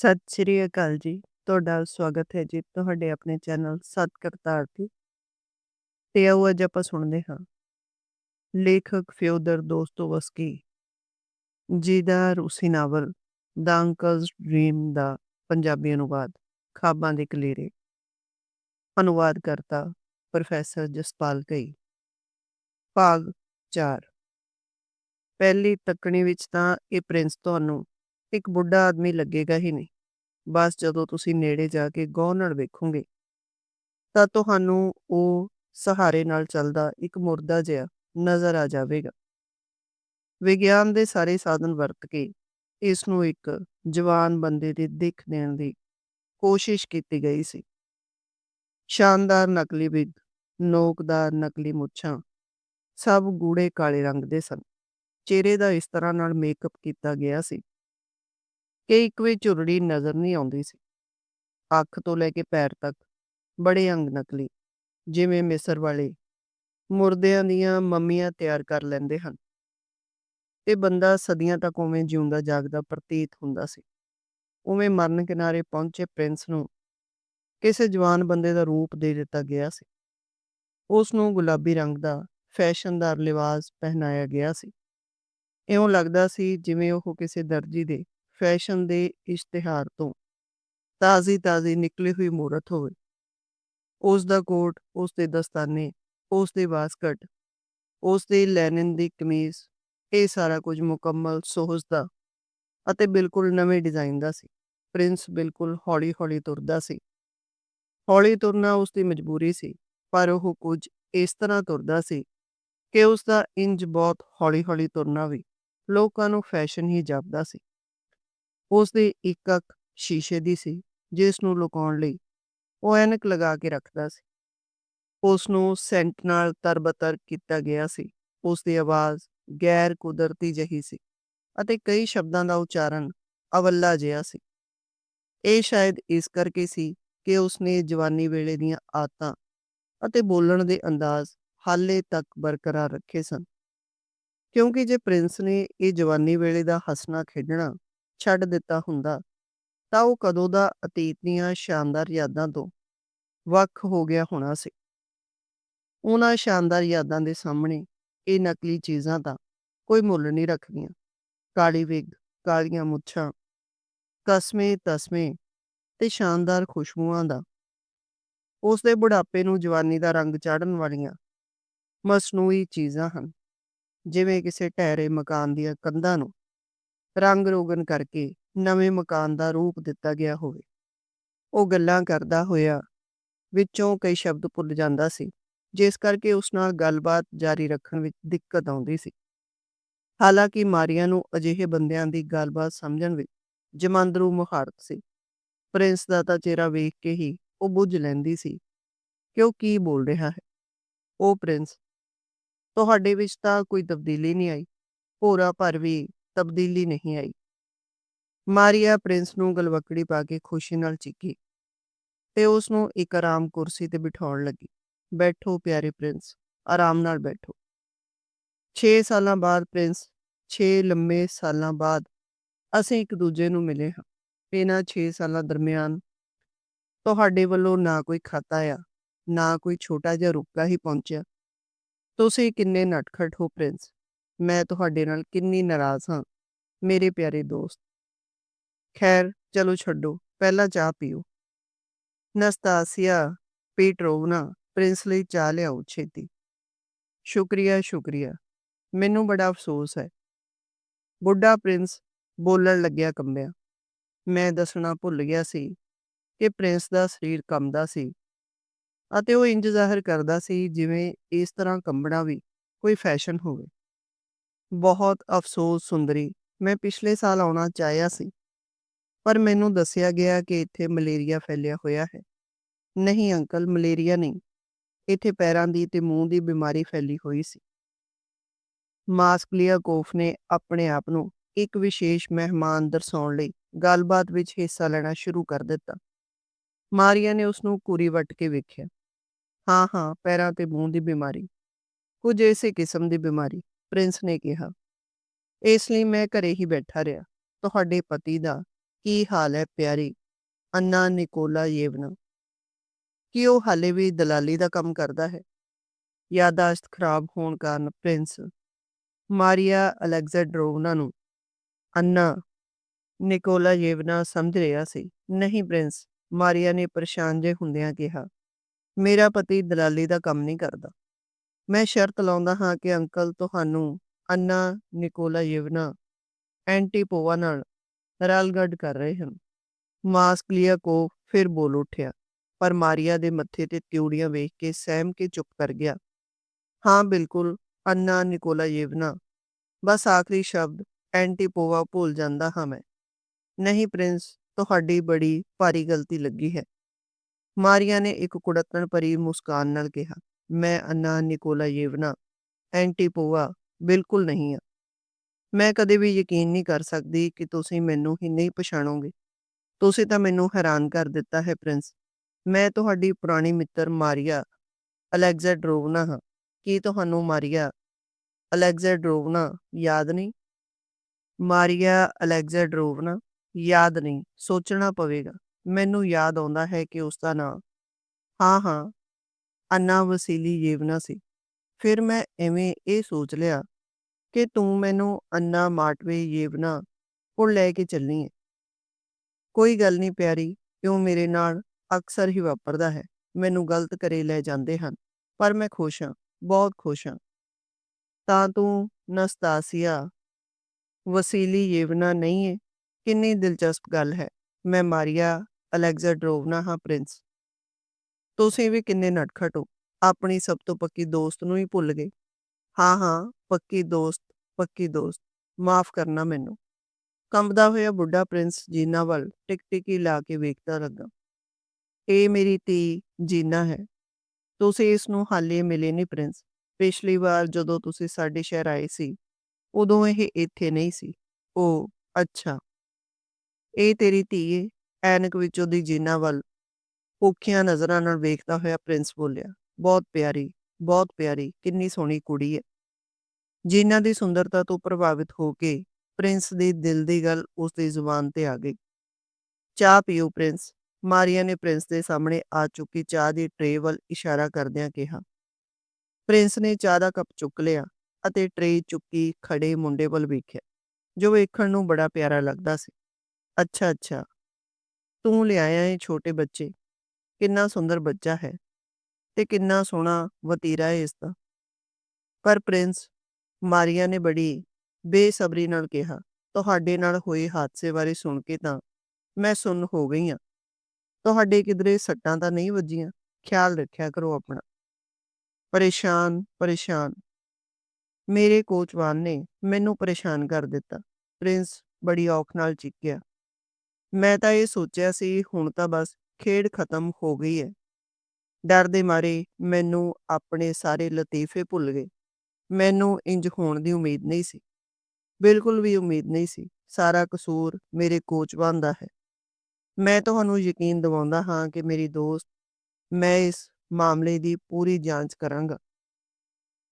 ਸਤਿ ਸ਼੍ਰੀ ਅਕਾਲ ਜੀ। ਤੁਹਾਡਾ ਸਵਾਗਤ ਹੈ ਜੀ ਤੁਹਾਡੇ ਆਪਣੇ ਚੈਨਲ ਸਤ ਕਰਤਾਰ ਤੇ। ਆਓ ਅੱਜ ਆਪਾਂ ਸੁਣਦੇ ਹਾਂ ਲੇਖਕ ਫਿਓਦਰ ਦੋਸਤੋਵਸਕੀ ਜੀ ਦਾ ਰੂਸੀ ਨਾਵਲ ਦਾ ਅੰਕਲਸ ਡ੍ਰੀਮ ਦਾ ਪੰਜਾਬੀ ਅਨੁਵਾਦ, ਖਾਬਾਂ ਦੇ ਕਲੇਰੇ ਅਨੁਵਾਦ ਕਰਤਾ ਪ੍ਰੋਫੈਸਰ ਜਸਪਾਲ ਕਈ ਭਾਗ 4 ਪਹਿਲੀ ਤੱਕਣੀ ਵਿੱਚ ਤਾਂ ਇਹ ਪ੍ਰਿੰਸ ਤੁਹਾਨੂੰ ਇੱਕ ਬੁੱਢਾ ਆਦਮੀ ਲੱਗੇਗਾ ਹੀ ਨਹੀਂ। ਬਸ ਜਦੋਂ ਤੁਸੀਂ ਨੇੜੇ ਜਾ ਕੇ ਗੌਰ ਨਾਲ ਵੇਖੋਗੇ, ਤਾਂ ਤੁਹਾਨੂੰ ਉਹ ਸਹਾਰੇ ਨਾਲ ਚੱਲਦਾ ਇੱਕ ਮੁਰਦਾ ਜਿਹਾ ਨਜ਼ਰ ਆ ਜਾਵੇਗਾ। ਵਿਗਿਆਨ ਦੇ ਸਾਰੇ ਸਾਧਨ ਵਰਤ ਕੇ ਇਸ ਨੂੰ ਇੱਕ ਜਵਾਨ ਬੰਦੇ ਦੀ ਦਿੱਖ ਦੇਣ ਦੀ ਕੋਸ਼ਿਸ਼ ਕੀਤੀ ਗਈ ਸੀ। ਸ਼ਾਨਦਾਰ ਨਕਲੀ ਬਿੱਗ ਨੋਕਦਾਰ ਨਕਲੀ ਮੁੱਛਾਂ, ਸਭ ਗੂੜੇ ਕਾਲੇ ਰੰਗ ਦੇ ਸਨ। ਚਿਹਰੇ ਦਾ ਇਸ ਤਰ੍ਹਾਂ ਨਾਲ ਮੇਕਅਪ ਕੀਤਾ ਗਿਆ ਸੀ। ਕਿ ਇੱਕ ਵੀ ਝੁਰੜੀ ਨਜ਼ਰ ਨਹੀਂ ਆਉਂਦੀ ਸੀ। ਅੱਖ ਤੋਂ ਲੈ ਕੇ ਪੈਰ ਤੱਕ ਬੜੇ ਅੰਗ ਨਕਲੀ, ਜਿਵੇਂ ਮਿਸਰ ਵਾਲੇ ਮੁਰਦਿਆਂ ਦੀਆਂ ਮੰਮੀਆਂ ਤਿਆਰ ਕਰ ਲੈਂਦੇ ਹਨ। ਤੇ ਬੰਦਾ ਸਦੀਆਂ ਤੱਕ ਉਵੇਂ ਜਿਉਂਦਾ ਜਾਗਦਾ ਪ੍ਰਤੀਤ ਹੁੰਦਾ ਸੀ। ਉਵੇਂ ਮਰਨ ਕਿਨਾਰੇ ਪਹੁੰਚੇ ਪ੍ਰਿੰਸ ਨੂੰ ਕਿਸੇ ਜਵਾਨ ਬੰਦੇ ਦਾ ਰੂਪ ਦੇ ਦਿੱਤਾ ਗਿਆ ਸੀ। ਉਸ ਨੂੰ ਗੁਲਾਬੀ ਰੰਗ ਦਾ ਫੈਸ਼ਨਦਾਰ ਲਿਬਾਸ ਪਹਿਨਾਇਆ ਗਿਆ ਸੀ। ਇਉਂ ਲੱਗਦਾ ਸੀ ਜਿਵੇਂ ਉਹ ਕਿਸੇ ਦਰਜੀ ਦੇ ਫੈਸ਼ਨ ਦੇ ਇਸ਼ਤਿਹਾਰ ਤੋਂ ਤਾਜ਼ੀ-ਤਾਜ਼ੀ ਨਿਕਲੀ ਹੋਈ ਮੂਰਤ ਹੋਵੇ। ਉਸ ਦਾ ਕੋਟ, ਉਸ ਦੇ ਦਸਤਾਨੇ, ਉਸ ਦੇ ਵਾਸਕਟ, ਉਸ ਦੀ ਲੈਨਨ ਦੀ ਕਮੀਜ਼, ਇਹ ਸਾਰਾ ਕੁਝ ਮੁਕੰਮਲ, ਸੋਹਜਦਾ ਅਤੇ ਬਿਲਕੁਲ ਨਵੇਂ ਡਿਜ਼ਾਈਨ ਦਾ ਸੀ। ਪ੍ਰਿੰਸ ਬਿਲਕੁਲ ਹੌਲੀ-ਹੌਲੀ ਤੁਰਦਾ ਸੀ। ਹੌਲੀ ਤੁਰਨਾ ਉਸ ਦੀ ਮਜਬੂਰੀ ਸੀ, ਪਰ ਉਹ ਕੁਝ ਇਸ ਤਰ੍ਹਾਂ ਤੁਰਦਾ ਸੀ ਕਿ ਉਸ ਦਾ ਇੰਜ ਬਹੁਤ ਹੌਲੀ-ਹੌਲੀ ਤੁਰਨਾ ਵੀ ਲੋਕਾਂ ਨੂੰ ਫੈਸ਼ਨ ਹੀ ਜਾਪਦਾ ਸੀ। ਉਸ ਦੀ ਇੱਕ ਅੱਖ ਸ਼ੀਸ਼ੇ ਦੀ ਸੀ, ਜਿਸ ਨੂੰ ਲੁਕਾਉਣ ਲਈ ਉਹ ਐਨਕ ਲਗਾ ਕੇ ਰੱਖਦਾ ਸੀ। ਉਸ ਨੂੰ ਸੈਂਟ ਨਾਲ ਤਰਬਤਰ ਕੀਤਾ ਗਿਆ ਸੀ। ਉਸ ਦੀ ਆਵਾਜ਼ ਗੈਰ ਕੁਦਰਤੀ ਜਹੀ ਸੀ ਅਤੇ ਕਈ ਸ਼ਬਦਾਂ ਦਾ ਉਚਾਰਨ ਅਵੱਲਾ ਜਿਹਾ ਸੀ। ਇਹ ਸ਼ਾਇਦ ਇਸ ਕਰਕੇ ਸੀ ਕਿ ਉਸਨੇ ਜਵਾਨੀ ਵੇਲੇ ਦੀਆਂ ਆਦਤਾਂ ਅਤੇ ਬੋਲਣ ਦੇ ਅੰਦਾਜ਼ ਹਾਲੇ ਤੱਕ ਬਰਕਰਾਰ ਰੱਖੇ ਸਨ। ਕਿਉਂਕਿ ਜੇ ਪ੍ਰਿੰਸ ਨੇ ਇਹ ਜਵਾਨੀ ਵੇਲੇ ਦਾ ਹੱਸਣਾ ਖੇਡਣਾ ਛੱਡ ਦਿੱਤਾ ਹੁੰਦਾ, ਤਾਂ ਉਹ ਕਦੋਂ ਦਾ ਅਤੀਤ ਦੀਆਂ ਸ਼ਾਨਦਾਰ ਯਾਦਾਂ ਤੋਂ ਵੱਖ ਹੋ ਗਿਆ ਹੋਣਾ ਸੀ। ਉਹਨਾਂ ਸ਼ਾਨਦਾਰ ਯਾਦਾਂ ਦੇ ਸਾਹਮਣੇ ਇਹ ਨਕਲੀ ਚੀਜ਼ਾਂ ਤਾਂ ਕੋਈ ਮੁੱਲ ਨਹੀਂ ਰੱਖਦੀਆਂ। ਕਾਲੀ ਵਿਗ, ਕਾਲੀਆਂ ਮੁੱਛਾਂ, ਕਸਮੇ ਤਸਮੇ ਤੇ ਸ਼ਾਨਦਾਰ ਖੁਸ਼ਬੂਆਂ ਦਾ। ਉਸ ਦੇ ਬੁਢਾਪੇ ਨੂੰ ਜਵਾਨੀ ਦਾ ਰੰਗ ਚਾੜਨ ਵਾਲੀਆਂ ਮਸਨੂਈ ਚੀਜ਼ਾਂ ਹਨ, ਜਿਵੇਂ ਕਿਸੇ ਢਹਿਰੇ ਮਕਾਨ ਦੀਆਂ ਕੰਧਾਂ ਨੂੰ ਰੰਗ ਰੋਗਨ ਕਰਕੇ ਨਵੇਂ ਮਕਾਨ ਦਾ ਰੂਪ ਦਿੱਤਾ ਗਿਆ ਹੋਵੇ। ਉਹ ਗੱਲਾਂ ਕਰਦਾ ਹੋਇਆ ਵਿੱਚੋਂ ਕਈ ਸ਼ਬਦ ਭੁੱਲ ਜਾਂਦਾ ਸੀ, ਜਿਸ ਕਰਕੇ ਉਸ ਨਾਲ ਗੱਲਬਾਤ ਜਾਰੀ ਰੱਖਣ ਵਿੱਚ ਦਿੱਕਤ ਆਉਂਦੀ ਸੀ। ਹਾਲਾਂਕਿ ਮਾਰੀਆ ਨੂੰ ਅਜਿਹੇ ਬੰਦਿਆਂ ਦੀ ਗੱਲਬਾਤ ਸਮਝਣ ਵਿੱਚ ਜਮੰਦਰੂ ਮੁਹਾਰਤ ਸੀ। ਪ੍ਰਿੰਸ ਦਾ ਤਾਂ ਚਿਹਰਾ ਵੇਖ ਕੇ ਹੀ ਉਹ ਬੁੱਝ ਲੈਂਦੀ ਸੀ ਕਿ ਉਹ ਕੀ ਬੋਲ ਰਿਹਾ ਹੈ। ਉਹ ਪ੍ਰਿੰਸ, ਤੁਹਾਡੇ ਵਿੱਚ ਤਾਂ ਕੋਈ ਤਬਦੀਲੀ ਨਹੀਂ ਆਈ। ਭੋਰਾ ਭਰ ਵੀ ਤਬਦੀਲੀ ਨਹੀਂ ਆਈ। ਮਾਰੀਆ ਪ੍ਰਿੰਸ ਨੂੰ ਗਲਵਕੜੀ ਪਾ ਕੇ ਖੁਸ਼ੀ ਨਾਲ ਚੀਕੀ ਤੇ ਉਸ ਨੂੰ ਇੱਕ ਆਰਾਮ ਕੁਰਸੀ ਤੇ ਬਿਠਾਉਣ ਲੱਗੀ। ਬੈਠੋ ਪਿਆਰੇ ਪ੍ਰਿੰਸ, ਆਰਾਮ ਨਾਲ ਬੈਠੋ। 6 ਸਾਲਾਂ ਬਾਅਦ ਪ੍ਰਿੰਸ 6 ਲੰਮੇ ਸਾਲਾਂ ਬਾਅਦ ਅਸੀਂ ਇੱਕ ਦੂਜੇ ਨੂੰ ਮਿਲੇ ਹਾਂ। ਇਹਨਾਂ 6 ਸਾਲਾਂ ਦਰਮਿਆਨ ਤੁਹਾਡੇ ਵੱਲੋਂ ਨਾ ਕੋਈ ਖਾਤਾ ਆ, ਨਾ ਕੋਈ ਛੋਟਾ ਜਿਹਾ ਰੁੱਕਾ ਹੀ ਪਹੁੰਚਿਆ। ਤੁਸੀਂ ਕਿੰਨੇ ਨਟਖਟ ਹੋ ਪ੍ਰਿੰਸ। ਮੈਂ ਤੁਹਾਡੇ ਨਾਲ ਕਿੰਨੀ ਨਾਰਾਜ਼ ਹਾਂ, ਮੇਰੇ ਪਿਆਰੇ ਦੋਸਤ। ਖੈਰ, ਚਲੋ ਛੱਡੋ, ਪਹਿਲਾਂ ਚਾਹ ਪੀਓ। ਨਸਤਾਸੀਆ ਪੀਟਰੋਵਨਾ ਪ੍ਰਿੰਸ ਲਈ ਚਾਹ ਲਿਆਓ ਛੇਤੀ। ਸ਼ੁਕਰੀਆ ਸ਼ੁਕਰੀਆ, ਮੈਨੂੰ ਬੜਾ ਅਫਸੋਸ ਹੈ। ਬੁੱਢਾ ਪ੍ਰਿੰਸ ਬੋਲਣ ਲੱਗਿਆ ਕੰਬਿਆ। ਮੈਂ ਦੱਸਣਾ ਭੁੱਲ ਗਿਆ ਸੀ ਕਿ ਪ੍ਰਿੰਸ ਦਾ ਸਰੀਰ ਕੰਬਦਾ ਸੀ ਅਤੇ ਉਹ ਇੰਜ ਜ਼ਾਹਿਰ ਕਰਦਾ ਸੀ ਜਿਵੇਂ ਇਸ ਤਰ੍ਹਾਂ ਕੰਬਣਾ ਵੀ ਕੋਈ ਫੈਸ਼ਨ ਹੋਵੇ। ਬਹੁਤ ਅਫਸੋਸ ਸੁੰਦਰੀ, ਮੈਂ ਪਿਛਲੇ ਸਾਲ ਆਉਣਾ ਚਾਹਿਆ ਸੀ। ਪਰ ਮੈਨੂੰ ਦੱਸਿਆ ਗਿਆ ਕਿ ਇੱਥੇ ਮਲੇਰੀਆ ਫੈਲਿਆ ਹੋਇਆ ਹੈ। ਨਹੀਂ ਅੰਕਲ, ਮਲੇਰੀਆ ਨਹੀਂ। ਇੱਥੇ ਪੈਰਾਂ ਦੀ ਤੇ ਮੂੰਹ ਦੀ ਬਿਮਾਰੀ ਫੈਲੀ ਹੋਈ ਸੀ। ਮਾਸਕਲੀਆਕੋਫ ਨੇ ਆਪਣੇ ਆਪ ਨੂੰ ਇੱਕ ਵਿਸ਼ੇਸ਼ ਮਹਿਮਾਨ ਦਰਸਾਉਣ ਲਈ ਗੱਲਬਾਤ ਵਿੱਚ ਹਿੱਸਾ ਲੈਣਾ ਸ਼ੁਰੂ ਕਰ ਦਿੱਤਾ। ਮਾਰੀਆ ਨੇ ਉਸ ਨੂੰ ਕੁਰੀ ਵੱਟ ਕੇ ਵੇਖਿਆ। ਹਾਂ ਹਾਂ, ਪੈਰਾਂ ਤੇ ਮੂੰਹ ਦੀ ਬਿਮਾਰੀ। ਕੁਝ ਐਸੇ ਕਿਸਮ ਦੀ ਬਿਮਾਰੀ। ਪ੍ਰਿੰਸ ਨੇ ਕਿਹਾ। ਇਸ ਲਈ ਮੈਂ ਘਰੇ ਹੀ ਬੈਠਾ ਰਿਹਾ। ਤੁਹਾਡੇ ਪਤੀ ਦਾ ਕੀ ਹਾਲ ਹੈ ਪਿਆਰੀ? ਅੰਨਾ ਨਿਕੋਲਾ ਯੇਵਨਾ। ਕੀ ਉਹ ਹਾਲੇ ਵੀ ਦਲਾਲੀ ਦਾ ਕੰਮ ਕਰਦਾ ਹੈ? ਯਾਦਾਸ਼ਤ ਖਰਾਬ ਹੋਣ ਕਾਰਨ ਪ੍ਰਿੰਸ ਮਾਰੀਆ ਅਲੈਗਜ਼ੈਂਡਰੋਵਨਾ ਨੂੰ ਅੰਨਾ ਨਿਕੋਲਾ ਯੇਵਨਾ ਸਮਝ ਰਿਹਾ ਸੀ। ਨਹੀਂ ਪ੍ਰਿੰਸ, ਮਾਰੀਆ ਨੇ ਪਰੇਸ਼ਾਨ ਜੇ ਹੁੰਦਿਆਂ ਕਿਹਾ, ਮੇਰਾ ਪਤੀ ਦਲਾਲੀ ਦਾ ਕੰਮ ਨਹੀਂ ਕਰਦਾ। ਮੈਂ ਸ਼ਰਤ ਲਾਉਂਦਾ ਹਾਂ ਕਿ ਅੰਕਲ ਤੁਹਾਨੂੰ ਅੰਨਾ ਨਿਕੋਲਾ ਯੇਵਨਾ ਐਂਟੀਪੋਵਾ ਨਾਲ ਰਲਗੱਡ ਕਰ ਰਹੇ ਹਨ। ਮਾਸਕਲੀਆਕੋ ਫਿਰ ਬੋਲ ਉੱਠਿਆ, ਪਰ ਮਾਰੀਆ ਦੇ ਮੱਥੇ ਤੇ ਤਿਉੜੀਆਂ ਵੇਖ ਕੇ ਸਹਿਮ ਕੇ ਚੁੱਪ ਕਰ ਗਿਆ। ਹਾਂ, ਬਿਲਕੁਲ, ਅੰਨਾ ਨਿਕੋਲਾ ਯੇਵਨਾ। ਬਸ ਆਖਰੀ ਸ਼ਬਦ ਐਂਟੀਪੋਵਾ ਭੁੱਲ ਜਾਂਦਾ ਹਾਂ ਮੈਂ। ਨਹੀਂ ਪ੍ਰਿੰਸ, ਤੁਹਾਡੀ ਬੜੀ ਭਾਰੀ ਗਲਤੀ ਲੱਗੀ ਹੈ। ਮਾਰੀਆ ਨੇ ਇੱਕ ਕੁੜੱਤਣ ਭਰੀ ਮੁਸਕਾਨ ਨਾਲ ਕਿਹਾ। ਮੈਂ ਅੰਨਾ ਨਿਕੋਲਾ ਯੇਵਨਾ ਐਂਟੀਪੋਵਾ ਬਿਲਕੁਲ ਨਹੀਂ ਹਾਂ। ਮੈਂ ਕਦੇ ਵੀ ਯਕੀਨ ਨਹੀਂ ਕਰ ਸਕਦੀ ਕਿ ਤੁਸੀਂ ਮੈਨੂੰ ਹੀ ਨਹੀਂ ਪਛਾਣੋਗੇ। ਤੁਸੀਂ ਤਾਂ ਮੈਨੂੰ ਹੈਰਾਨ ਕਰ ਦਿੱਤਾ ਹੈ ਪ੍ਰਿੰਸ। ਮੈਂ ਤੁਹਾਡੀ ਪੁਰਾਣੀ ਮਿੱਤਰ ਮਾਰੀਆ ਅਲੈਗਜ਼ੈਂਡਰੋਵਨਾ ਹਾਂ। ਕੀ ਤੁਹਾਨੂੰ ਮਾਰੀਆ ਅਲੈਗਜ਼ੈਂਡਰੋਵਨਾ ਯਾਦ ਨਹੀਂ? ਮਾਰੀਆ ਅਲੈਗਜ਼ੈਂਡਰੋਵਨਾ ਯਾਦ ਨਹੀਂ। ਸੋਚਣਾ ਪਵੇਗਾ। ਮੈਨੂੰ ਯਾਦ ਆਉਂਦਾ ਹੈ ਕਿ ਉਸ ਦਾ ਨਾਮ ਹਾਂ ਹਾਂ। ਅੰਨਾ ਵਸੀਲੀ ਵਸੀਲੀਯੇਵਨਾ ਸੀ। ਫਿਰ ਮੈਂ ਐਵੇਂ ਇਹ ਸੋਚ ਲਿਆ ਕਿ ਤੂੰ ਮੈਨੂੰ ਅੰਨਾ ਮਾਟਵੇ ਮਾਟਵੇਯੇਵਨਾ ਕੋਲ ਲੈ ਕੇ ਚੱਲਣੀ ਹੈ ਕੋਈ ਗੱਲ ਨਹੀਂ ਪਿਆਰੀ, ਕਿਉਂ ਮੇਰੇ ਨਾਲ ਅਕਸਰ ਹੀ ਵਾਪਰਦਾ ਹੈ। ਮੈਨੂੰ ਗਲਤ ਕਰੇ ਲੈ ਜਾਂਦੇ ਹਨ, ਪਰ ਮੈਂ ਖੁਸ਼ ਹਾਂ, ਬਹੁਤ ਖੁਸ਼ ਹਾਂ। ਤਾਂ ਤੂੰ ਨਸਤਾਸੀਆ ਵਸੀਲੀ ਯੇਵਨਾ ਨਹੀਂ ਹੈ ਕਿੰਨੀ ਦਿਲਚਸਪ ਗੱਲ ਹੈ। ਮੈਂ ਮਾਰੀਆ ਅਲੈਗਜ਼ੈਂਡਰੋਵਨਾ ਹਾਂ ਪ੍ਰਿੰਸ। ਤੁਸੀਂ ਵੀ ਕਿੰਨੇ ਨਟਖਟ ਹੋ। ਆਪਣੀ ਸਭ ਤੋਂ ਪੱਕੀ ਦੋਸਤ ਨੂੰ ਹੀ ਭੁੱਲ ਗਏ। ਹਾਂ ਹਾਂ, ਪੱਕੀ ਦੋਸਤ ਪੱਕੀ ਦੋਸਤ, ਮਾਫ ਕਰਨਾ ਮੈਨੂੰ। ਕੰਬਦਾ ਹੋਇਆ ਬੁੱਢਾ ਪ੍ਰਿੰਸ ਜੀਨਾ ਵੱਲ ਟਿਕ-ਟਿਕੀ ਲਾ ਕੇ ਵੇਖਦਾ ਲੱਗਾ। ਇਹ ਮੇਰੀ ਧੀ ਜੀਨਾ ਹੈ। ਤੁਸੀਂ ਇਸ ਨੂੰ ਹਾਲੇ ਮਿਲੇ ਨਹੀਂ ਪ੍ਰਿੰਸ। ਪਿਛਲੀ ਵਾਰ ਜਦੋਂ ਤੁਸੀਂ ਸਾਡੇ ਸ਼ਹਿਰ ਆਏ ਸੀ, ਉਦੋਂ ਇਹ ਇੱਥੇ ਨਹੀਂ ਸੀ। ਉਹ ਅੱਛਾ। ਇਹ ਤੇਰੀ ਧੀ ਐਨਕ ਵਿੱਚੋਂ ਦੀ ਜੀਨਾ ਵੱਲ ਭੁੱਖੀਆਂ ਨਜ਼ਰਾਂ ਨਾਲ ਵੇਖਦਾ ਹੋਇਆ ਪ੍ਰਿੰਸ ਬੋਲਿਆ, ਬਹੁਤ ਪਿਆਰੀ ਬਹੁਤ ਪਿਆਰੀ, ਕਿੰਨੀ ਸੋਹਣੀ ਕੁੜੀ ਹੈ ਜੀਨਾ ਦੀ ਸੁੰਦਰਤਾ ਤੋਂ ਪ੍ਰਭਾਵਿਤ ਹੋ ਕੇ ਪ੍ਰਿੰਸ ਦੇ ਦਿਲ ਦੀ ਗੱਲ ਉਸ ਦੀ ਜ਼ੁਬਾਨ ਤੇ ਆ ਗਈ। ਚਾਹ ਪੀਓ ਪ੍ਰਿੰਸ, ਮਾਰੀਆ ਨੇ ਪ੍ਰਿੰਸ ਦੇ ਸਾਹਮਣੇ ਆ ਚੁੱਕੀ ਚਾਹ ਦੀ ਟਰੇ ਵੱਲ ਇਸ਼ਾਰਾ ਕਰਦਿਆਂ ਕਿਹਾ। ਪ੍ਰਿੰਸ ਨੇ ਚਾਹ ਦਾ ਕੱਪ ਚੁੱਕ ਲਿਆ ਅਤੇ ਟਰੇ ਚੁੱਕੀ ਖੜੇ ਮੁੰਡੇ ਵੱਲ ਵੇਖਿਆ, ਜੋ ਵੇਖਣ ਨੂੰ ਬੜਾ ਪਿਆਰਾ ਲੱਗਦਾ ਸੀ। ਅੱਛਾ ਅੱਛਾ, ਤੂੰ ਲਿਆਇਆ ਏ ਛੋਟੇ ਬੱਚੇ ਕਿੰਨਾ ਸੁੰਦਰ ਬੱਚਾ ਹੈ ਤੇ ਕਿੰਨਾ ਸੋਹਣਾ ਵਤੀਰਾ ਹੈ ਇਸ ਦਾ। ਪਰ ਪ੍ਰਿੰਸ ਮਾਰੀਆ ਨੇ ਬੜੀ ਬੇਸਬਰੀ ਨਾਲ ਕਿਹਾ, ਤੁਹਾਡੇ ਨਾਲ ਹੋਏ ਹਾਦਸੇ ਬਾਰੇ ਸੁਣ ਕੇ ਤਾਂ ਮੈਂ ਸੁੰਨ ਹੋ ਗਈ ਹਾਂ। ਤੁਹਾਡੇ ਕਿਧਰੇ ਸੱਟਾਂ ਤਾਂ ਨਹੀਂ ਵੱਜੀਆਂ, ਖਿਆਲ ਰੱਖਿਆ ਕਰੋ ਆਪਣਾ। ਪਰੇਸ਼ਾਨ ਪਰੇਸ਼ਾਨ। ਮੇਰੇ ਕੋਚਵਾਨ ਨੇ ਮੈਨੂੰ ਪਰੇਸ਼ਾਨ ਕਰ ਦਿੱਤਾ। ਪ੍ਰਿੰਸ ਬੜੀ ਔਖ ਨਾਲ ਚਿੱਕਿਆ। ਮੈਂ ਤਾਂ ਇਹ ਸੋਚਿਆ ਸੀ, ਹੁਣ ਤਾਂ ਬਸ ਖੇਡ ਖਤਮ ਹੋ ਗਈ ਹੈ। ਡਰ ਦੇ ਮਾਰੇ ਮੈਨੂੰ ਆਪਣੇ ਸਾਰੇ ਲਤੀਫੇ ਭੁੱਲ ਗਏ। ਮੈਨੂੰ ਇੰਜ ਹੋਣ ਦੀ ਉਮੀਦ ਨਹੀਂ ਸੀ। ਬਿਲਕੁਲ ਵੀ ਉਮੀਦ ਨਹੀਂ ਸੀ। ਸਾਰਾ ਕਸੂਰ ਮੇਰੇ ਕੋਚਵਾਨ ਦਾ ਹੈ। ਮੈਂ ਤੁਹਾਨੂੰ ਯਕੀਨ ਦਿਵਾਉਂਦਾ ਹਾਂ ਕਿ ਮੇਰੀ ਦੋਸਤ, ਮੈਂ ਇਸ ਮਾਮਲੇ ਦੀ ਪੂਰੀ ਜਾਂਚ ਕਰਾਂਗਾ।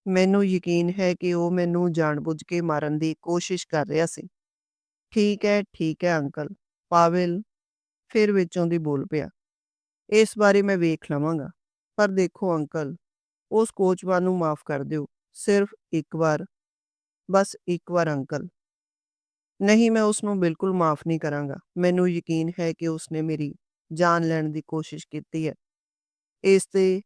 ਮੈਨੂੰ ਯਕੀਨ ਹੈ ਕਿ ਉਹ ਮੈਨੂੰ ਜਾਣਬੁੱਝ ਕੇ ਮਾਰਨ ਦੀ ਕੋਸ਼ਿਸ਼ ਕਰ ਰਿਹਾ ਸੀ। ਠੀਕ ਹੈ ਠੀਕ ਹੈ ਅੰਕਲ। ਪਾਵਲ ਫਿਰ ਵਿੱਚੋਂ ਦੀ ਬੋਲ ਪਿਆ। ਇਸ ਬਾਰੇ ਮੈਂ ਵੇਖ ਲਵਾਂਗਾ। ਪਰ ਦੇਖੋ ਅੰਕਲ, ਉਸ ਕੋਚਵਾਨ ਨੂੰ ਮਾਫ ਕਰ ਦਿਓ, ਸਿਰਫ ਇੱਕ ਵਾਰ। ਬਸ ਇੱਕ ਵਾਰ ਅੰਕਲ। ਨਹੀਂ, ਮੈਂ ਉਸ ਨੂੰ ਬਿਲਕੁਲ ਮਾਫ ਨਹੀਂ ਕਰਾਂਗਾ। ਮੈਨੂੰ ਯਕੀਨ ਹੈ ਕਿ ਉਸਨੇ ਮੇਰੀ ਜਾਨ ਲੈਣ ਦੀ ਕੋਸ਼ਿਸ਼ ਕੀਤੀ ਹੈ। ਇਸ ਤੇ